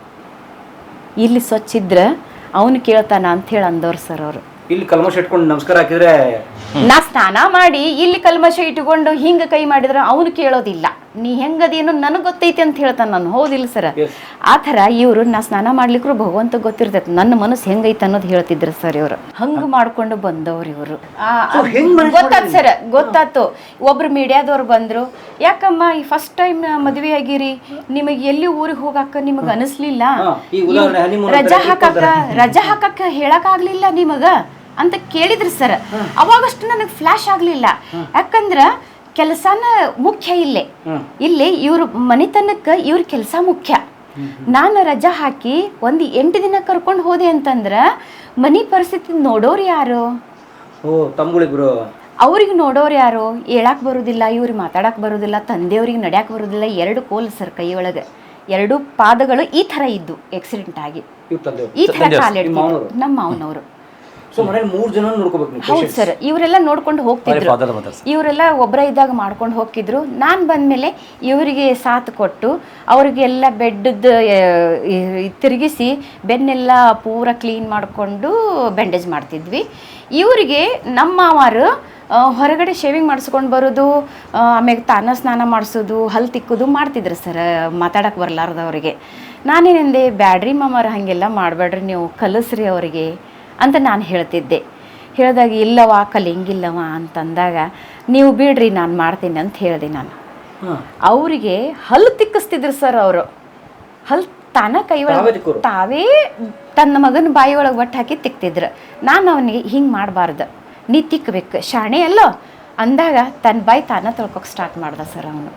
ಇಲ್ಲಿ ಸ್ವಚ್ಛ ಇದ್ರೆ ಅವನು ಕೇಳ್ತಾನ ಅಂತ ಹೇಳಿ ಅಂದವ್ರು ಸರ್ ಅವರು. ಇಲ್ಲಿ ಕಲ್ಮಶ ಇಟ್ಕೊಂಡು ನಮಸ್ಕಾರ ಹಾಕಿದ್ರೆ ನಾ ಸ್ನಾನ ಮಾಡಿ ಇಲ್ಲಿ ಕಲ್ಮಶ ಇಟ್ಟುಕೊಂಡು ಹಿಂಗ ಕೈ ಮಾಡಿದ್ರೆ ಅವನು ಕೇಳೋದಿಲ್ಲ. ನೀ ಹೆಂಗದೇನು ನನಗೆ ಗೊತ್ತೈತಿ ಅಂತ ಹೇಳ್ತಾನೆ ನಾನು. ಹೌದಿಲ್ಲ ಸರ್. ಆ ಥರ ಇವರು ನಾ ಸ್ನಾನ ಮಾಡ್ಲಿಕ್ಕೂ ಭಗವಂತ ಗೊತ್ತಿರ್ತೈತೆ. ನನ್ನ ಮನಸ್ಸು ಹೆಂಗೈತೆ ಅನ್ನೋದು ಹೇಳ್ತಿದ್ರು ಸರ್ ಇವರು. ಹಂಗ ಮಾಡ್ಕೊಂಡು ಬಂದವ್ರು ಇವರು. ಗೊತ್ತಾತ್ ಸರ್ ಗೊತ್ತಾತು. ಒಬ್ರು ಮೀಡಿಯಾದವ್ರು ಬಂದ್ರು. ಯಾಕಮ್ಮ ಈ ಫಸ್ಟ್ ಟೈಮ್ ಮದುವೆ ಆಗಿರಿ. ನಿಮಗೆ ಎಲ್ಲಿ ಊರಿಗೆ ಹೋಗಾಕ ನಿಮಗೆ ಅನಿಸ್ಲಿಲ್ಲ? ರಜಾ ಹಾಕಾಕ ರಜಾ ಹಾಕಾಕ ಹೇಳಕ್ ಆಗ್ಲಿಲ್ಲ ನಿಮಗ? ಅಂತ ಕೇಳಿದ್ರು ಸರ್. ಅವಾಗಷ್ಟು ನನಗೆ ಫ್ಲಾಶ್ ಆಗಲಿಲ್ಲ. ಯಾಕಂದ್ರ ಕೆಲಸನ ಮುಖ್ಯ ಇಲ್ಲೇ. ಇಲ್ಲಿ ಇವ್ರ ಮನೆತನಕ್ಕೆ ಇವ್ರ ಕೆಲಸ ಮುಖ್ಯ. ನಾನು ರಜಾ ಹಾಕಿ ಒಂದು ಎಂಟು ದಿನ ಕರ್ಕೊಂಡು ಹೋದೆ ಅಂತಂದ್ರ ಮನಿ ಪರಿಸ್ಥಿತಿ ನೋಡೋರು ಯಾರು? ಅವ್ರಿಗೆ ನೋಡೋರು ಯಾರು? ಹೇಳಕ್ ಬರೋದಿಲ್ಲ ಇವ್ರಿಗೆ ಮಾತಾಡಕ್ ಬರೋದಿಲ್ಲ ತಂದೆಯವ್ರಿಗೆ ನಡ್ಯಾಕ್ ಬರೋದಿಲ್ಲ ಎರಡು ಕೋಲ್ ಸರ್ ಕೈ ಒಳಗೆ. ಎರಡು ಪಾದಗಳು ಈ ಥರ ಇದ್ದು ಆಕ್ಸಿಡೆಂಟ್ ಆಗಿ. ಈ ಥರ ಕಾಲಿಡ್ತಿದ್ರು ಮಾವನವ್ರು? ನಮ್ಮ ಮಾವನವರು. ಸೊ ಮನೇಲಿ ಮೂರು ಜನ ನೋಡ್ಕೋಬೇಕು ನೀವು ಹೌದು ಸರ್ ಇವರೆಲ್ಲ ನೋಡ್ಕೊಂಡು ಹೋಗ್ತಿದ್ರು. Father mother. ಇವರೆಲ್ಲ ಒಬ್ಬರ ಇದ್ದಾಗ ಮಾಡ್ಕೊಂಡು ಹೋಗ್ತಿದ್ರು. ನಾನು ಬಂದಮೇಲೆ ಇವರಿಗೆ ಸಾಥ್ ಕೊಟ್ಟು ಅವ್ರಿಗೆಲ್ಲ ಬೆಡ್ದು ತಿರುಗಿಸಿ ಬೆನ್ನೆಲ್ಲ ಪೂರ ಕ್ಲೀನ್ ಮಾಡಿಕೊಂಡು ಬ್ಯಾಂಡೇಜ್ ಮಾಡ್ತಿದ್ವಿ. ಇವರಿಗೆ ನಮ್ಮ ಮಾವಾರು ಆ, ಹೊರಗಡೆ ಶೇವಿಂಗ್ ಮಾಡಿಸ್ಕೊಂಡು ಬರೋದು ಆ, ಆಮೇಲೆ ತಾನ ಸ್ನಾನ ಮಾಡಿಸೋದು ಹಲ್ ತಿಕ್ಕೋದು ಮಾಡ್ತಿದ್ರು ಸರ್ ಮಾತಾಡಕ್ಕೆ ಬರಲಾರ್ದವ್ರಿಗೆ. ನಾನೇನೆಂದೆ ಬ್ಯಾಡ್ರಿ ಮಾಮಾರ ಹಾಗೆಲ್ಲ ಮಾಡಬೇಡ್ರಿ ನೀವು ಕಲಿಸ್ರಿ ಅವರಿಗೆ. ಅಂತ ನಾನು ಹೇಳ್ತಿದ್ದೆ. ಹೇಳಿದಾಗ ಇಲ್ಲವ ಕಲಿಂಗಿಲ್ಲವ ಅಂತಂದಾಗ ನೀವು ಬಿಡ್ರಿ ನಾನು ಮಾಡ್ತೀನಿ ಅಂತ ಹೇಳಿದೆ ನಾನು. ಅವರಿಗೆ ಹಲ್ಲು ತಿಕ್ಕಿಸ್ತಿದ್ರು ಸರ್ ಅವರು. ಹಲ್ ತಾನ ಕೈ ತಾವೇ ಒಳಗೆ ತಾವೇ ತನ್ನ ಮಗನ ಬಾಯಿ ಒಳಗೆ ಒಟ್ಟು ಹಾಕಿ ತಿಕ್ತಿದ್ರು. ನಾನು ಅವನಿಗೆ ಹಿಂಗೆ ಮಾಡಬಾರ್ದು. ನೀ ತಿಕ್ಕಬೇಕು ಶಾಣೆ ಅಲ್ಲೋ? ಅಂದಾಗ ತನ್ನ ಬಾಯಿ ತಾನ ತೊಳ್ಕೊಕ್ಕೆ ಸ್ಟಾರ್ಟ್ ಮಾಡ್ದ ಸರ್ ಅವನು.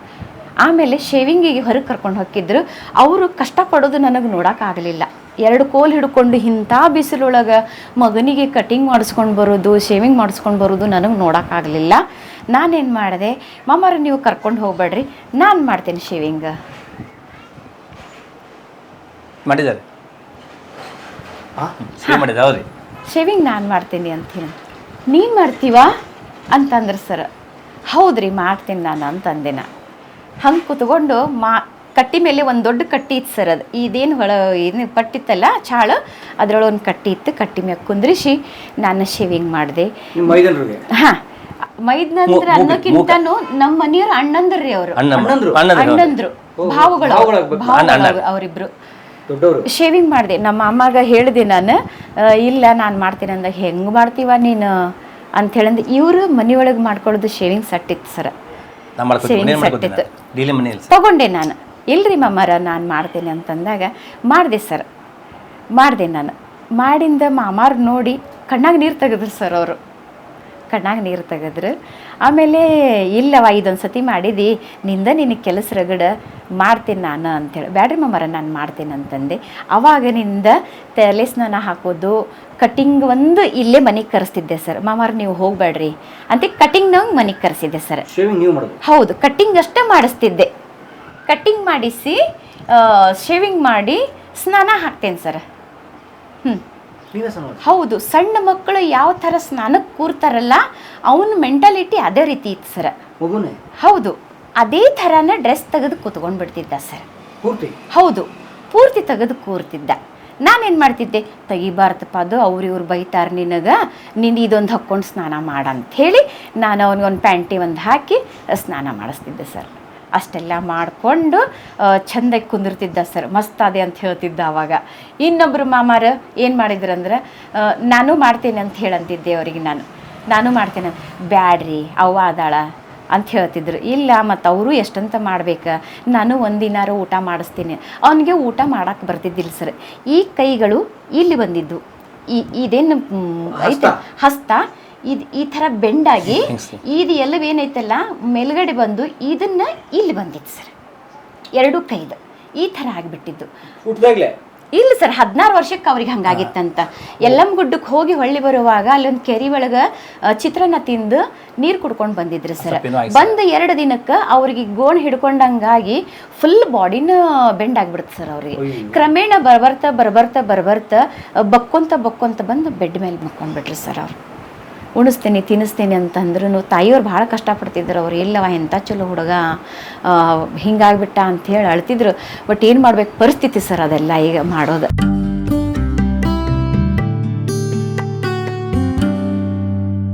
ಆಮೇಲೆ ಶೇವಿಂಗಿಗೆ ಹೊರಗೆ ಕರ್ಕೊಂಡು ಹೋಗಿದ್ರು ಅವರು ಕಷ್ಟಪಡೋದು ನನಗೆ ನೋಡೋಕ್ಕಾಗಲಿಲ್ಲ ಎರಡು ಕೋಲ್ ಹಿಡ್ಕೊಂಡು ಇಂಥ ಬಿಸಿಲೊಳಗೆ ಮಗನಿಗೆ ಕಟಿಂಗ್ ಮಾಡಿಸ್ಕೊಂಡು ಬರೋದು ಶೇವಿಂಗ್ ಮಾಡಿಸ್ಕೊಂಡು ಬರೋದು ನನಗೆ ನೋಡೋಕ್ಕಾಗಲಿಲ್ಲ ನಾನೇನು ಮಾಡಿದೆ ಮಾಮಾರ ನೀವು ಕರ್ಕೊಂಡು ಹೋಗ್ಬೇಡ್ರಿ ನಾನು ಮಾಡ್ತೀನಿ ಶೇವಿಂಗ್ ಮಾಡಿದ್ದಾರೆ. ಶೇವಿಂಗ್ ನಾನು ಮಾಡ್ತೀನಿ ಅಂತೀನಿ. ನೀನು ಮಾಡ್ತೀವಾ? ಅಂತಂದ್ರೆ ಸರ್ ಹೌದ್ರಿ ಮಾಡ್ತೀನಿ ನಾನು ಅಂತಂದೆ ನಾ. ಹಂಗೆ ಕುತ್ಕೊಂಡು ಮಾ ಕಟ್ಟಿ ಮೇಲೆ ಒಂದು ದೊಡ್ಡ ಕಟ್ಟಿ ಇತ್ತು ಸರ್ ಅದು. ಇದೇನು ಹೊಳ ಏನು ಪಟ್ಟಿತ್ತಲ್ಲ ಚಾಳು. ಅದರೊಳಗೆ ಒಂದು ಕಟ್ಟಿ ಇತ್ತು. ಕಟ್ಟಿ ಮ್ಯಾಗ ಕುಂದ್ರಿಸಿ ನಾನು ಶೇವಿಂಗ್ ಮಾಡಿದೆ. ನಿಮ್ಮ ಮೈದನರಿಗೆ? ಹಾಂ. ಮೈದ್ ನಂತರ ಅನ್ನೋಕ್ಕಿಂತನೂ ನಮ್ಮ ಮನೆಯವ್ರು ಅಣ್ಣಂದ್ರಿ ಅವರು. ಅಣ್ಣ ಅಣ್ಣಂದ್ರು? ಭಾವುಗಳು ಅವರಿಬ್ರು. ದೊಡ್ಡವರು. ಶೇವಿಂಗ್ ಮಾಡಿದೆ. ನಮ್ಮ ಅಮ್ಮಗ ಹೇಳಿದೆ ನಾನು ಆ, ಇಲ್ಲ ನಾನು ಮಾಡ್ತೀನಿ ಅಂದಾಗ ಹೆಂಗೆ ಮಾಡ್ತೀವ ನೀನು? ಅಂತ ಹೇಳಿದ್ರೆ ಇವರು ಮನೆಯೊಳಗೆ ಮಾಡ್ಕೊಳ್ಳೋದು ಶೇವಿಂಗ್ ಸಟ್ಟಿತ್ತು ಸರ್. ಮಾಡ್ಕೊತೀನಿ. ಮನೆಯಲ್ಲಿ ತಗೊಂಡೆ ನಾನು. ಇಲ್ರಿ ಮಮ್ಮರ ನಾನು ಮಾಡ್ತೇನೆ ಅಂತಂದಾಗ ಮಾಡಿದೆ ಸರ್. ಮಾಡಿದೆ ನಾನು. ಮಾಡಿಂದ ಮಾಮಾರ್ ನೋಡಿ ಕಣ್ಣಾಗ ನೀರು ತೆಗೆದ್ರು ಸರ್ ಅವರು. ಕಣ್ಣಾಗ ನೀರು ತೆಗೆದ್ರು. ಆಮೇಲೆ ಇಲ್ಲವ ಇದೊಂದು ಸತಿ ಮಾಡಿದಿ ನಿಂದ ನಿನಗೆ ಕೆಲಸ ರಗಡ ಮಾಡ್ತೀನಿ ನಾನು ಅಂತೇಳಿ ಬ್ಯಾಡ್ರಿ ಮಾಮರ ನಾನು ಮಾಡ್ತೀನಿ ಅಂತಂದೆ. ಅವಾಗಿನಿಂದ ತಲೆ ಸ್ನಾನ ಹಾಕೋದು ಕಟಿಂಗ್ ಒಂದು ಇಲ್ಲೇ ಮನೆಗೆ ಕರೆಸ್ತಿದ್ದೆ ಸರ್. ಮಾಮಾರ ನೀವು ಹೋಗಬೇಡ್ರಿ ಅಂತ ಕಟಿಂಗ್ನಾಗ ಮನೆಗೆ ಕರೆಸಿದ್ದೆ ಸರ್. ಹೌದು ಕಟ್ಟಿಂಗ್ ಅಷ್ಟೇ ಮಾಡಿಸ್ತಿದ್ದೆ. ಕಟ್ಟಿಂಗ್ ಮಾಡಿಸಿ ಶೇವಿಂಗ್ ಮಾಡಿ ಸ್ನಾನ ಹಾಕ್ತೇನೆ ಸರ್. ಹ್ಞೂ ಹೌದು ಸಣ್ಣ ಮಕ್ಕಳು ಯಾವ ಥರ ಸ್ನಾನಕ್ಕೆ ಕೂರ್ತಾರಲ್ಲ ಅವನ ಮೆಂಟಾಲಿಟಿ ಅದೇ ರೀತಿ ಇತ್ತು ಸರ್. ಹೌದು ಅದೇ ಥರನೇ ಡ್ರೆಸ್ ತೆಗೆದು ಕೂತ್ಕೊಂಡು ಬಿಡ್ತಿದ್ದ ಸರ್ ಹೌದು ಪೂರ್ತಿ ತೆಗೆದು ಕೂರ್ತಿದ್ದ. ನಾನೇನು ಮಾಡ್ತಿದ್ದೆ ತೆಗಿಬಾರ್ದಪ್ಪ ಅದು ಅವ್ರು ಇವ್ರು ಬೈತಾರೆ ನಿನಗೆ ನೀನು ಇದೊಂದು ಹಾಕ್ಕೊಂಡು ಸ್ನಾನ ಮಾಡಂತ ಹೇಳಿ ನಾನು ಅವನಿಗೊಂದು ಪ್ಯಾಂಟಿ ಒಂದು ಹಾಕಿ ಸ್ನಾನ ಮಾಡಿಸ್ತಿದ್ದೆ ಸರ್. ಅಷ್ಟೆಲ್ಲ ಮಾಡಿಕೊಂಡು ಚಂದಕ್ಕೆ ಕುಂದಿರ್ತಿದ್ದ ಸರ್. ಮಸ್ತ್ ಅದೇ ಅಂತ ಹೇಳ್ತಿದ್ದ ಅವಾಗ. ಇನ್ನೊಬ್ಬರು ಮಾಮಾರ ಏನು ಮಾಡಿದ್ರಂದ್ರೆ ಅಂದ್ರೆ ನಾನು ಮಾಡ್ತೇನೆ ಅಂತ ಹೇಳಂತಿದ್ದೆ ಅವರಿಗೆ ನಾನು. ನಾನು ಮಾಡ್ತೇನೆ ಅಂತ. ಬ್ಯಾಡ್ರಿ ಅವ್ವ ಅದಾಳ. ಅಂತ ಹೇಳ್ತಿದ್ರು. ಇಲ್ಲ ಮತ್ತು ಅವರು ಎಷ್ಟಂತ ಮಾಡ್ಬೇಕು? ನಾನು ಒಂದಿನಾರು ಊಟ ಮಾಡಿಸ್ತೀನಿ. ಅವನಿಗೆ ಊಟ ಮಾಡಕ್ಕೆ ಬರ್ತಿದ್ದಿಲ್ಲ ಸರ್. ಈ ಕೈಗಳು ಇಲ್ಲಿ ಬಂದಿದ್ದು. ಈ ಇದೇನು ಐತೆ? ಹಸ್ತ. ಇದು ಈ ಥರ ಬೆಂಡಾಗಿ ಇದು ಎಲ್ಲವೇನೈತಲ್ಲ ಮೇಲ್ಗಡೆ ಬಂದು ಇದನ್ನ ಇಲ್ಲಿ ಬಂದಿತ್ತು ಸರ್. ಎರಡು ಕೈದು. ಈ ಥರ ಆಗಿಬಿಟ್ಟಿದ್ದು. ಇಲ್ಲ ಸರ್ ಹದಿನಾರು ವರ್ಷಕ್ಕೆ ಅವ್ರಿಗೆ ಹಂಗಾಗಿತ್ತಂತ. ಎಲ್ಲಮ್ ಗುಡ್ಡಕ್ಕೆ ಹೋಗಿ ಹೊಳ್ಳಿ ಬರುವಾಗ ಅಲ್ಲೊಂದು ಕೆರಿ ಒಳಗೆ ಚಿತ್ರನ ಚಿತ್ರಾನ್ನ ತಿಂದು ನೀರು ಕುಡ್ಕೊಂಡು ಬಂದಿದ್ರು ಸರ್. ಬಂದು ಎರಡು ದಿನಕ್ಕೆ ಅವ್ರಿಗೆ ಗೋಣ್ ಹಿಡ್ಕೊಂಡಂಗಾಗಿ ಫುಲ್ ಬಾಡಿನ ಬೆಂಡ್ ಆಗ್ಬಿಡುತ್ತೆ ಸರ್ ಅವ್ರಿಗೆ. ಕ್ರಮೇಣ ಬರ್ಬರ್ತಾ ಬರ್ಬರ್ತಾ ಬರ್ಬರ್ತಾ ಬಕ್ಕೊಂತ ಬಕ್ಕೊಂತ ಬಂದು ಬೆಡ್ ಮೇಲೆ ಮಕ್ಕೊಂಡ್ಬಿಟ್ರಿ ಸರ್ ಅವ್ರು. ಉಣಿಸ್ತೀನಿ, ತಿನ್ನಿಸ್ತೀನಿ ಅಂತಂದ್ರೂ ತಾಯಿಯವ್ರು ಭಾಳ ಕಷ್ಟಪಡ್ತಿದ್ರು ಅವ್ರು ಇಲ್ಲವ ಎಂಥ ಚಲೋ ಹುಡುಗ ಹಿಂಗಾಗ್ಬಿಟ್ಟ ಅಂಥೇಳಿ ಅಳ್ತಿದ್ರು. ಬಟ್ ಏನು ಮಾಡ್ಬೇಕು ಪರಿಸ್ಥಿತಿ ಸರ್ ಅದೆಲ್ಲ ಈಗ ಮಾಡೋದು.